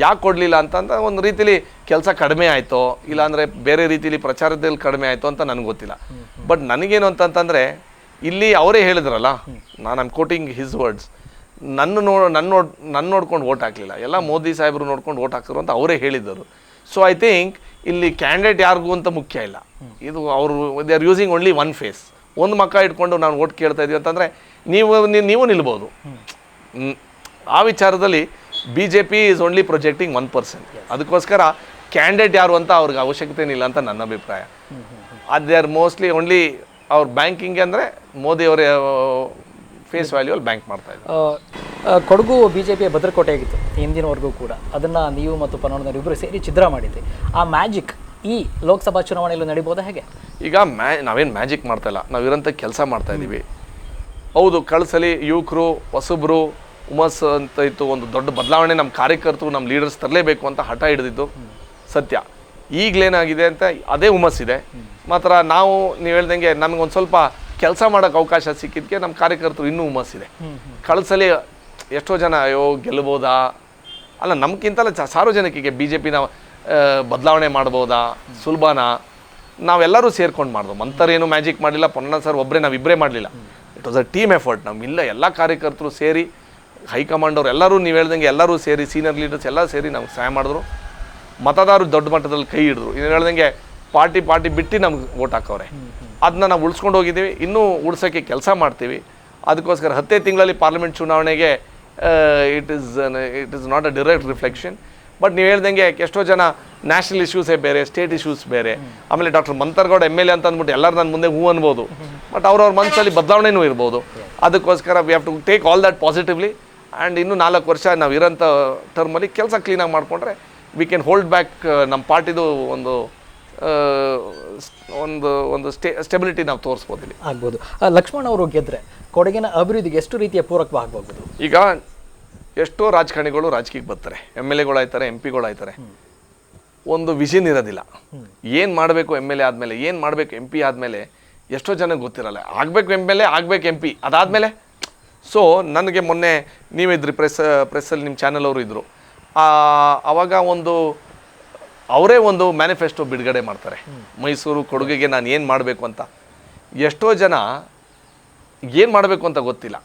ಯಾಕೆ ಕೊಡಲಿಲ್ಲ ಅಂತಂದ್ರೆ ಒಂದು ರೀತಿಲಿ ಕೆಲಸ ಕಡಿಮೆ ಆಯಿತೋ, ಇಲ್ಲಾಂದರೆ ಬೇರೆ ರೀತಿಲಿ ಪ್ರಚಾರದಲ್ಲಿ ಕಡಿಮೆ ಆಯಿತು ಅಂತ ನನಗೆ ಗೊತ್ತಿಲ್ಲ. ಬಟ್ ನನಗೇನು ಅಂತಂತಂದರೆ, ಇಲ್ಲಿ ಅವರೇ ಹೇಳಿದ್ರಲ್ಲ, ನಾನು ಐಮ್ ಕೋಟಿಂಗ್ ಹಿಸ್ ವರ್ಡ್ಸ್ ನನ್ನ ನೋ ನನ್ನ ನೋಡ್ ನನ್ನ ನೋಡ್ಕೊಂಡು ಓಟ್ ಹಾಕಲಿಲ್ಲ. ಎಲ್ಲ ಮೋದಿ ಸಾಹೇಬರು ನೋಡ್ಕೊಂಡು ಓಟ್ ಹಾಕಿದ್ರು ಅಂತ ಅವರೇ ಹೇಳಿದ್ದರು. ಸೊ ಐ ಥಿಂಕ್ ಇಲ್ಲಿ ಕ್ಯಾಂಡಿಡೇಟ್ ಯಾರಿಗೂ ಅಂತ ಮುಖ್ಯ ಇಲ್ಲ. ಇದು ಅವರು they are using only one face ಒಂದು ಮಕ್ಕ ಇಟ್ಕೊಂಡು ನಾನು ಓಟ್ ಕೇಳ್ತಾ ಇದೀವಿ ಅಂತಂದರೆ, ನೀವು ನೀವು ನಿಲ್ಬೋದು. ಆ ವಿಚಾರದಲ್ಲಿ B J P is only projecting one percent ಅದಕ್ಕೋಸ್ಕರ ಕ್ಯಾಂಡಿಡೇಟ್ ಯಾರು ಅಂತ ಅವ್ರಿಗೆ ಅವಶ್ಯಕತೆ ಇಲ್ಲ ಅಂತ ನನ್ನ ಅಭಿಪ್ರಾಯ. ಅದು ದೇ ಆರ್ ಮೋಸ್ಟ್ಲಿ ಓನ್ಲಿ ಅವ್ರ ಬ್ಯಾಂಕಿಂಗ್ ಅಂದರೆ ಮೋದಿ ಅವರ ಫೇಸ್ ವ್ಯಾಲ್ಯೂ ಅಲ್ಲಿ ಬ್ಯಾಂಕ್ ಮಾಡ್ತಾ ಇದ್ದಾರೆ. ಕೊಡಗು ಬಿ ಜೆ ಪಿಯ ಭದ್ರಕೋಟೆ ಆಗಿತ್ತು ಹಿಂದಿನವರೆಗೂ ಕೂಡ. ಅದನ್ನು ನೀವು ಮತ್ತು ಪನ್ನೊಂದನವರು ಇಬ್ಬರು ಸೇರಿ ಚಿದ್ರ ಮಾಡಿದ್ದೆ ಆ ಮ್ಯಾಜಿಕ್ ಈ ಲೋಕಸಭಾ ಚುನಾವಣೆಯಲ್ಲೂ ನಡಿಬೋದಾ ಹೇಗೆ? ಈಗ ಮ್ಯಾ ನಾವೇನು ಮ್ಯಾಜಿಕ್ ಮಾಡ್ತಾ ಇಲ್ಲ. ಕೆಲಸ ಮಾಡ್ತಾ ಇದ್ದೀವಿ ಹೌದು ಕಳ್ಸಲಿ ಯುವಕರು ಹೊಸಬ್ರು ಹುಮಸ್ ಅಂತ ಇತ್ತು ಒಂದು ದೊಡ್ಡ ಬದಲಾವಣೆ ನಮ್ಮ ಕಾರ್ಯಕರ್ತರು, ನಮ್ಮ ಲೀಡರ್ಸ್ ತರಲೇಬೇಕು ಅಂತ ಹಠ ಹಿಡಿದಿದ್ದು ಸತ್ಯ. ಈಗಲೇನಾಗಿದೆ ಅಂತ ಅದೇ ಹುಮಸ್ ಇದೆ. ಮಾತ್ರ ನಾವು ನೀವು ಹೇಳ್ದಂಗೆ ನಮಗೆ ಒಂದು ಸ್ವಲ್ಪ ಕೆಲಸ ಮಾಡೋಕೆ ಅವಕಾಶ ಸಿಕ್ಕಿದ್ದಕ್ಕೆ ನಮ್ಮ ಕಾರ್ಯಕರ್ತರು ಇನ್ನೂ ಹುಮಸ್ ಇದೆ. ಕಳ್ಸಲಿ ಎಷ್ಟೋ ಜನ ಅಯ್ಯೋ ಗೆಲ್ಲಬೋದಾ ಅಲ್ಲ ನಮ್ಗಿಂತಲ್ಲ ಚ ಸಾರ್ವಜನಿಕರಿಗೆ ಬಿ ಜೆ ಪಿನ ಬದಲಾವಣೆ ಮಾಡ್ಬೋದಾ? ಸುಲಭನಾ? ನಾವೆಲ್ಲರೂ ಸೇರ್ಕೊಂಡು ಮಾಡ್ದು. ಮಂತರೇನು ಮ್ಯಾಜಿಕ್ ಮಾಡಲಿಲ್ಲ ಪೊನ್ನ ಸರ್ ಒಬ್ಬರೇ ನಾವಿಬ್ಬರೇ ಮಾಡಲಿಲ್ಲ. It was a team effort ನಮ್ಮಿಲ್ಲ ಎಲ್ಲ ಕಾರ್ಯಕರ್ತರು ಸೇರಿ ಹೈಕಮಾಂಡ್ ಅವ್ರು ಎಲ್ಲರೂ ನೀವು ಹೇಳ್ದಂಗೆ ಎಲ್ಲರೂ ಸೇರಿ ಸೀನಿಯರ್ ಲೀಡರ್ಸ್ ಎಲ್ಲ ಸೇರಿ ನಮ್ಗೆ ಸಹಾಯ ಮಾಡಿದ್ರು. ಮತದಾರರು ದೊಡ್ಡ ಮಟ್ಟದಲ್ಲಿ ಕೈ ಹಿಡಿದ್ರು. ಇನ್ನು ಹೇಳ್ದಂಗೆ ಪಾರ್ಟಿ ಪಾರ್ಟಿ ಬಿಟ್ಟು ನಮ್ಗೆ ಓಟ್ ಹಾಕವ್ರೆ. ಅದನ್ನ ನಾವು ಉಳಿಸ್ಕೊಂಡು ಹೋಗಿದ್ದೀವಿ. ಇನ್ನೂ ಉಳ್ಸೋಕ್ಕೆ ಕೆಲಸ ಮಾಡ್ತೀವಿ. ಅದಕ್ಕೋಸ್ಕರ ಹತ್ತೇ ತಿಂಗಳಲ್ಲಿ ಪಾರ್ಲಿಮೆಂಟ್ ಚುನಾವಣೆಗೆ it is it is not a direct reflection but ನೀವು ಹೇಳ್ದಂಗೆ ಎಷ್ಟೋ ಜನ ನ್ಯಾಷನಲ್ ಇಶ್ಯೂಸೇ ಬೇರೆ ಸ್ಟೇಟ್ ಇಶ್ಯೂಸ್ ಬೇರೆ. ಆಮೇಲೆ doctor Mantar Gowda M L A ಅಂತ ಅಂದ್ಬಿಟ್ಟು ಎಲ್ಲರೂ ನನ್ನ ಮುಂದೆ ಹೂ ಅನ್ಬೋದು. ಬಟ್ ಅವ್ರವ್ರ ಮನಸ್ಸಲ್ಲಿ ಬದಲಾವಣೆನೂ ಇರ್ಬೋದು. ಅದಕ್ಕೋಸ್ಕರ we have to take all that positively and ಇನ್ನೂ ನಾಲ್ಕು ವರ್ಷ ನಾವು ಇರೋಂಥ ಟರ್ಮಲ್ಲಿ ಕೆಲಸ ಕ್ಲೀನಾಗಿ ಮಾಡಿಕೊಂಡ್ರೆ ವಿ ಕ್ಯಾನ್ ಹೋಲ್ಡ್ ಬ್ಯಾಕ್ ನಮ್ಮ ಪಾರ್ಟಿದು ಒಂದು ಒಂದು ಒಂದು ಸ್ಟೇ ಸ್ಟೆಬಿಲಿಟಿ ನಾವು ತೋರಿಸ್ಬೋದು ಇಲ್ಲಿ. ಆಗ್ಬೋದು. ಲಕ್ಷ್ಮಣ್ ಅವರು ಗೆದ್ರೆ ಕೊಡಗಿನ ಅಭಿವೃದ್ಧಿಗೆ ಎಷ್ಟು ರೀತಿಯ ಪೂರಕವಾಗಬಹುದು ಈಗ ಎಷ್ಟೋ ರಾಜಕಾರಣಿಗಳು ರಾಜಕೀಯಕ್ಕೆ ಬರ್ತಾರೆ. ಎಂ ಎಲ್ ಎಗಳಾಯ್ತಾರೆ ಎಂ ಪಿಗಳಾಯ್ತಾರೆ. ಒಂದು ವಿಷನ್ ಇರೋದಿಲ್ಲ. ಏನು ಮಾಡಬೇಕು ಎಂ ಎಲ್ ಎ ಆದಮೇಲೆ ಏನು ಮಾಡಬೇಕು ಎಂ ಪಿ ಆದಮೇಲೆ ಎಷ್ಟೋ ಜನಕ್ಕೆ ಗೊತ್ತಿರಲ್ಲ. ಆಗಬೇಕು ಎಂ ಎಲ್ ಎ ಆಗಬೇಕು ಎಂ ಪಿ. ಅದಾದಮೇಲೆ ಸೊ ನನಗೆ ಮೊನ್ನೆ ನೀವಿದ್ರಿ ಪ್ರೆಸ್ ಪ್ರೆಸ್ಸಲ್ಲಿ ನಿಮ್ಮ ಚಾನಲ್ ಅವರು ಇದ್ದರು ಆವಾಗ ಒಂದು, ಅವರೇ ಒಂದು ಮ್ಯಾನಿಫೆಸ್ಟೋ ಬಿಡುಗಡೆ ಮಾಡ್ತಾರೆ. ಮೈಸೂರು ಕೊಡುಗೆಗೆ ನಾನು ಏನು ಮಾಡಬೇಕು ಅಂತ. ಎಷ್ಟೋ ಜನ ಏನು ಮಾಡಬೇಕು ಅಂತ ಗೊತ್ತಿಲ್ಲ.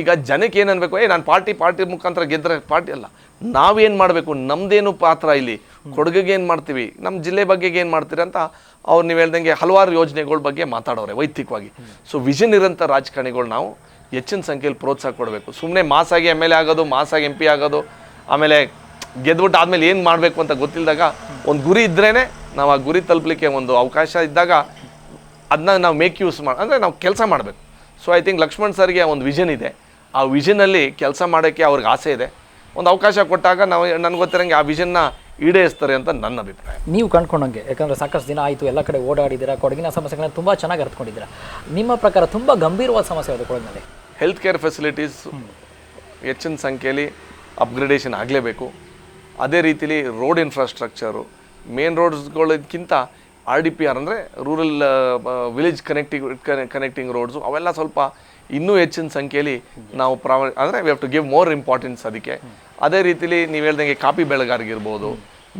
ಈಗ ಜನಕ್ಕೆ ಏನು ಅನ್ಬೇಕು? ಏ, ನಾನು ಪಾರ್ಟಿ ಪಾರ್ಟಿ ಮುಖಾಂತರ ಗೆದ್ದರೆ ಪಾರ್ಟಿ ಅಲ್ಲ. ನಾವೇನು ಮಾಡಬೇಕು? ನಮ್ಮದೇನು ಪಾತ್ರ ಇಲ್ಲಿ? ಕೊಡುಗೆಗೆ ಏನು ಮಾಡ್ತೀವಿ? ನಮ್ಮ ಜಿಲ್ಲೆ ಬಗ್ಗೆ ಏನು ಮಾಡ್ತೀರಿ ಅಂತ ಅವ್ರು ನೀವು ಹೇಳ್ದಂಗೆ ಹಲವಾರು ಯೋಜನೆಗಳ ಬಗ್ಗೆ ಮಾತಾಡೋರೆ, ವೈಯಕ್ತಿಕವಾಗಿ. ಸೊ ವಿಷನ್ ಇರೋಂಥ ರಾಜಕಾರಣಿಗಳು ನಾವು. ಹೆಚ್ಚಿನ ಸಂಖ್ಯೆಯಲ್ಲಿ ಪ್ರೋತ್ಸಾಹ ಕೊಡಬೇಕು. ಸುಮ್ಮನೆ ಮಾಸಾಗಿ ಎಂ ಎಲ್ ಎ ಆಗೋದು, ಮಾಸಾಗಿ ಎಂ ಪಿ ಆಗೋದು, ಆಮೇಲೆ ಗೆದ್ಬಿಟ್ಟು ಆದಮೇಲೆ ಏನು ಮಾಡಬೇಕು ಅಂತ ಗೊತ್ತಿಲ್ಲದಾಗ ಒಂದು ಗುರಿ ಇದ್ರೇ ನಾವು ಆ ಗುರಿ ತಲುಪಲಿಕ್ಕೆ ಒಂದು ಅವಕಾಶ ಇದ್ದಾಗ ಅದನ್ನ ನಾವು ಮೇಕ್ ಯೂಸ್ ಮಾಡಿ ಅಂದರೆ ನಾವು ಕೆಲಸ ಮಾಡಬೇಕು. ಸೊ ಐ ಥಿಂಕ್ ಲಕ್ಷ್ಮಣ್ ಸರ್ಗೆ ಒಂದು ವಿಷನ್ ಇದೆ. ಆ ವಿಷನಲ್ಲಿ ಕೆಲಸ ಮಾಡೋಕ್ಕೆ ಅವ್ರಿಗೆ ಆಸೆ ಇದೆ. ಒಂದು ಅವಕಾಶ ಕೊಟ್ಟಾಗ ನಾವು, ನನಗೆ ಗೊತ್ತಿರೋಂಗೆ ಆ ವಿಷನ್ನ ಈಡೇರಿಸ್ತಾರೆ ಅಂತ ನನ್ನ ಅಭಿಪ್ರಾಯ. ನೀವು ಕಂಡ್ಕೊಂಡಂಗೆ ಯಾಕಂದ್ರೆ ಸಾಕಷ್ಟು ದಿನ ಆಯಿತು ಎಲ್ಲ ಕಡೆ ಓಡಾಡಿದ್ದೀರಾ ಕೊಡಗಿನ ಸಮಸ್ಯೆಗಳನ್ನ ತುಂಬ ಚೆನ್ನಾಗಿ ಅರ್ಥಕೊಂಡಿದ್ದೀರಾ ನಿಮ್ಮ ಪ್ರಕಾರ ತುಂಬ ಗಂಭೀರವಾದ ಸಮಸ್ಯೆ ಇದೆ ಕೊಡಗಿನಲ್ಲಿ? ಹೆಲ್ತ್ ಕೇರ್ ಫೆಸಿಲಿಟೀಸ್ ಹೆಚ್ಚಿನ ಸಂಖ್ಯೆಯಲ್ಲಿ ಅಪ್ಗ್ರೇಡೇಷನ್ ಆಗಲೇಬೇಕು. ಅದೇ ರೀತಿಲಿ ರೋಡ್ ಇನ್ಫ್ರಾಸ್ಟ್ರಕ್ಚರು ಮೇನ್ ರೋಡ್ಸ್ಗಳಿಗಿಂತ ಆರ್ ಡಿ ಪಿ ಆರ್ ಅಂದರೆ rural village connecting connecting roads ಅವೆಲ್ಲ ಸ್ವಲ್ಪ ಇನ್ನೂ ಹೆಚ್ಚಿನ ಸಂಖ್ಯೆಯಲ್ಲಿ ನಾವು ಪ್ರಾವ ಅಂದರೆ we have to give more importance ಅದಕ್ಕೆ. ಅದೇ ರೀತಿಲಿ ನೀವು ಹೇಳ್ದಂಗೆ ಕಾಫಿ ಬೆಳೆಗಾರಿಗೆ ಇರ್ಬೋದು,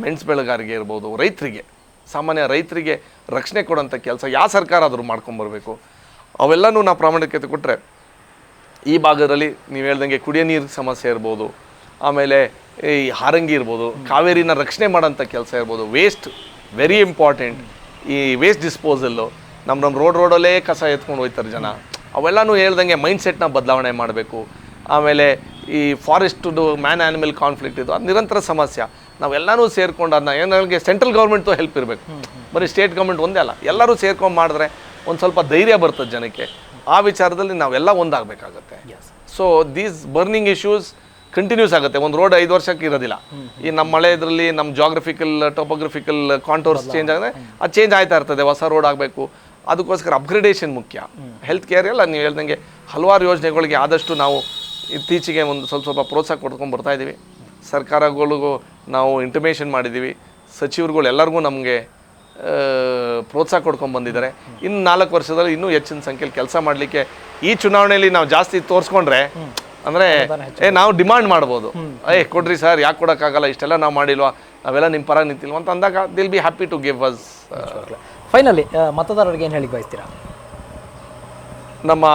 ಮೆಣಸು ಬೆಳೆಗಾರಿಗೆ ಇರ್ಬೋದು, ರೈತರಿಗೆ, ಸಾಮಾನ್ಯ ರೈತರಿಗೆ ರಕ್ಷಣೆ ಕೊಡೋಂಥ ಕೆಲಸ ಯಾವ ಸರ್ಕಾರ ಆದರೂ ಮಾಡ್ಕೊಂಬರ್ಬೇಕು ಅವೆಲ್ಲನೂ ನಾವು ಪ್ರಾಮಾಣಿಕತೆ ಕೊಟ್ಟರೆ ಈ ಭಾಗದಲ್ಲಿ ನೀವು ಹೇಳ್ದಂಗೆ ಕುಡಿಯೋ ನೀರು ಸಮಸ್ಯೆ ಇರ್ಬೋದು, ಆಮೇಲೆ ಈ ಹಾರಂಗಿ ಇರ್ಬೋದು, ಕಾವೇರಿನ ರಕ್ಷಣೆ ಮಾಡೋಂಥ ಕೆಲಸ ಇರ್ಬೋದು ವೇಸ್ಟ್ ವೆರಿ ಇಂಪಾರ್ಟೆಂಟ್ ಈ ವೇಸ್ಟ್ ಡಿಸ್ಪೋಸಲ್ಲು ನಮ್ಮ ನಮ್ಮ ರೋಡ್ ರೋಡಲ್ಲೇ ಕಸ ಎತ್ಕೊಂಡು ಹೋಗ್ತಾರೆ ಜನ. ಅವೆಲ್ಲನೂ ಹೇಳ್ದಂಗೆ ಮೈಂಡ್ ಸೆಟ್ನ ಬದಲಾವಣೆ ಮಾಡಬೇಕು. ಆಮೇಲೆ ಈ ಫಾರೆಸ್ಟ್ದು ಮ್ಯಾನ್ ಆ್ಯನಿಮಲ್ ಕಾನ್ಫ್ಲಿಕ್ಟ್ ಇದು ಅದು ನಿರಂತರ ಸಮಸ್ಯೆ. ನಾವೆಲ್ಲರೂ ಸೇರ್ಕೊಂಡು ಅದನ್ನ ಏನಾಗೆ ಸೆಂಟ್ರಲ್ ಗೌರ್ಮೆಂಟು ಹೆಲ್ಪ್ ಇರಬೇಕು. ಬರೀ ಸ್ಟೇಟ್ ಗೌರ್ಮೆಂಟ್ ಒಂದೇ ಅಲ್ಲ ಎಲ್ಲರೂ ಸೇರ್ಕೊಂಡು ಮಾಡಿದ್ರೆ ಒಂದು ಸ್ವಲ್ಪ ಧೈರ್ಯ ಬರ್ತದೆ ಜನಕ್ಕೆ. ಆ ವಿಚಾರದಲ್ಲಿ ನಾವೆಲ್ಲ ಒಂದಾಗಬೇಕಾಗತ್ತೆ. So these burning issues continues ಆಗುತ್ತೆ. ಒಂದು ರೋಡ್ ಐದು ವರ್ಷಕ್ಕೆ ಇರೋದಿಲ್ಲ. ಈ ನಮ್ಮ ಮಳೆ ಇದರಲ್ಲಿ ನಮ್ಮ ಜಾಗ್ರಫಿಕಲ್ ಟೋಪೋಗ್ರಫಿಕಲ್ ಕಾಂಟೋರ್ಸ್ ಚೇಂಜ್ ಆದರೆ ಅದು ಚೇಂಜ್ ಆಯ್ತಾ ಇರ್ತದೆ. ಹೊಸ ರೋಡ್ ಆಗಬೇಕು. ಅದಕ್ಕೋಸ್ಕರ ಅಪ್ಗ್ರೇಡೇಷನ್ ಮುಖ್ಯ. ಹೆಲ್ತ್ ಕೇರ್ ಎಲ್ಲ ನೀವು ಹೇಳ್ದಂಗೆ ಹಲವಾರು ಯೋಜನೆಗಳಿಗೆ ಆದಷ್ಟು ನಾವು ಇತ್ತೀಚೆಗೆ ಒಂದು ಸ್ವಲ್ಪ ಸ್ವಲ್ಪ ಪ್ರೋತ್ಸಾಹ ಕೊಡ್ಕೊಂಡು ಬರ್ತಾ ಇದ್ದೀವಿ. ಸರ್ಕಾರಗಳಿಗೂ ನಾವು ಇಂಟಿಮೇಷನ್ ಮಾಡಿದ್ದೀವಿ. ಸಚಿವರುಗಳು ಎಲ್ಲರಿಗೂ ನಮಗೆ ಪ್ರೋತ್ಸಾಹ ಕೊಡ್ಕೊಂಡು ಬಂದಿದ್ದಾರೆ. ಇನ್ನು ನಾಲ್ಕು ವರ್ಷದಲ್ಲಿ ಇನ್ನೂ ಹೆಚ್ಚಿನ ಸಂಖ್ಯೆಯಲ್ಲಿ ಕೆಲಸ ಮಾಡಲಿಕ್ಕೆ ಈ ಚುನಾವಣೆಯಲ್ಲಿ ನಾವು ಜಾಸ್ತಿ ತೋರಿಸ್ಕೊಂಡ್ರೆ ಅಂದರೆ ಏ ನಾವು ಡಿಮಾಂಡ್ ಮಾಡ್ಬೋದು. ಏ ಕೊಡ್ರಿ ಸರ್ ಯಾಕೆ ಕೊಡೋಕ್ಕಾಗಲ್ಲ ಇಷ್ಟೆಲ್ಲ ನಾವು ಮಾಡಿಲ್ವಾ ನಾವೆಲ್ಲ ನಿಮ್ಮ ಪರ ನಿಂತಿಲ್ವ ಅಂತ ಅಂದಾಗ will be happy to give us finally ಮತದಾರರಿಗೆ ಏನು ಹೇಳಿ ಬಯಸ್ತೀರಾ? ನಮ್ಮ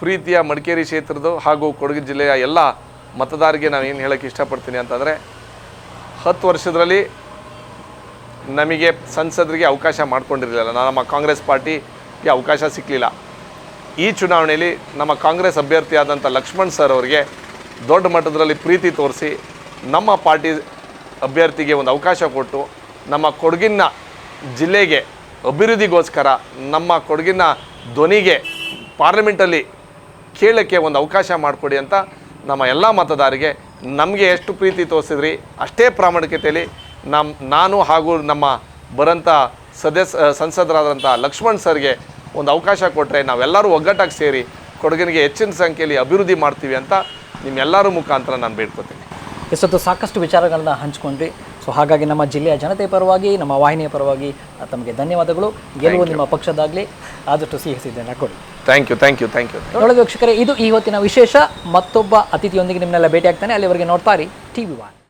ಪ್ರೀತಿಯ ಮಡಿಕೇರಿ ಕ್ಷೇತ್ರದ ಹಾಗೂ ಕೊಡಗು ಜಿಲ್ಲೆಯ ಎಲ್ಲ ಮತದಾರರಿಗೆ ನಾನು ಏನು ಹೇಳೋಕ್ಕೆ ಇಷ್ಟಪಡ್ತೀನಿ ಅಂತಂದರೆ ಹತ್ತು ವರ್ಷದಲ್ಲಿ ನಮಗೆ ಸಂಸದರಿಗೆ ಅವಕಾಶ ಮಾಡಿಕೊಂಡಿರಲಿಲ್ಲ. ನಮ್ಮ ಕಾಂಗ್ರೆಸ್ ಪಾರ್ಟಿಗೆ ಅವಕಾಶ ಸಿಕ್ಕಲಿಲ್ಲ ಈ ಚುನಾವಣೆಯಲ್ಲಿ ನಮ್ಮ ಕಾಂಗ್ರೆಸ್ ಅಭ್ಯರ್ಥಿಯಾದಂಥ ಲಕ್ಷ್ಮಣ್ ಸರ್ ಅವರಿಗೆ ದೊಡ್ಡ ಮಟ್ಟದಲ್ಲಿ ಪ್ರೀತಿ ತೋರಿಸಿ ನಮ್ಮ ಪಾರ್ಟಿ ಅಭ್ಯರ್ಥಿಗೆ ಒಂದು ಅವಕಾಶ ಕೊಟ್ಟು ನಮ್ಮ ಕೊಡಗಿನ ಜಿಲ್ಲೆಗೆ ಅಭಿವೃದ್ಧಿಗೋಸ್ಕರ ನಮ್ಮ ಕೊಡಗಿನ ಧ್ವನಿಗೆ ಪಾರ್ಲಿಮೆಂಟಲ್ಲಿ ಕೇಳಕ್ಕೆ ಒಂದು ಅವಕಾಶ ಮಾಡಿಕೊಡಿ ಅಂತ ನಮ್ಮ ಎಲ್ಲ ಮತದಾರರಿಗೆ ನಮಗೆ ಎಷ್ಟು ಪ್ರೀತಿ ತೋರಿಸಿದ್ರಿ, ಅಷ್ಟೇ ಪ್ರಾಮಾಣಿಕತೆಯಲ್ಲಿ ನಮ್ಮ ನಾನು ಹಾಗೂ ನಮ್ಮ ಬರೋಂಥ ಸದಸ್ಯ ಸಂಸದರಾದಂಥ ಲಕ್ಷ್ಮಣ್ ಸರ್ಗೆ ಒಂದು ಅವಕಾಶ ಕೊಟ್ಟರೆ ನಾವೆಲ್ಲರೂ ಒಗ್ಗಟ್ಟಾಗಿ ಸೇರಿ ಕೊಡಗಿನಿಗೆ ಹೆಚ್ಚಿನ ಸಂಖ್ಯೆಯಲ್ಲಿ ಅಭಿವೃದ್ಧಿ ಮಾಡ್ತೀವಿ ಅಂತ ನಿಮ್ಮೆಲ್ಲರ ಮುಖಾಂತರ ನಾನು ಬೇಡ್ಕೊತೀನಿ. ಎಷ್ಟೊತ್ತು ಸಾಕಷ್ಟು ವಿಚಾರಗಳನ್ನ ಹಂಚ್ಕೊಂಡ್ರಿ. ಸೊ ಹಾಗಾಗಿ ನಮ್ಮ ಜಿಲ್ಲೆಯ ಜನತೆ ಪರವಾಗಿ ನಮ್ಮ ವಾಹಿನಿಯ ಪರವಾಗಿ ತಮಗೆ ಧನ್ಯವಾದಗಳು. ಗೆಲುವು ನಿಮ್ಮ ಪಕ್ಷದಾಗಲಿ ಆದಷ್ಟು ಸಿಹಿ ಸಿದ್ದನ್ನು ಕೊಡಿ. Thank you thank you thank you ನೋಡೋದು ವೀಕ್ಷಕರೇ ಇದು ಇವತ್ತಿನ ವಿಶೇಷ. ಮತ್ತೊಬ್ಬ ಅತಿಥಿಯೊಂದಿಗೆ ನಿಮ್ಮನ್ನೆಲ್ಲ ಭೇಟಿ ಆಗ್ತಾನೆ ಅಲ್ಲಿವರೆಗೆ ನೋಡ್ತಾ ಇರಿ ಟಿ ವಿ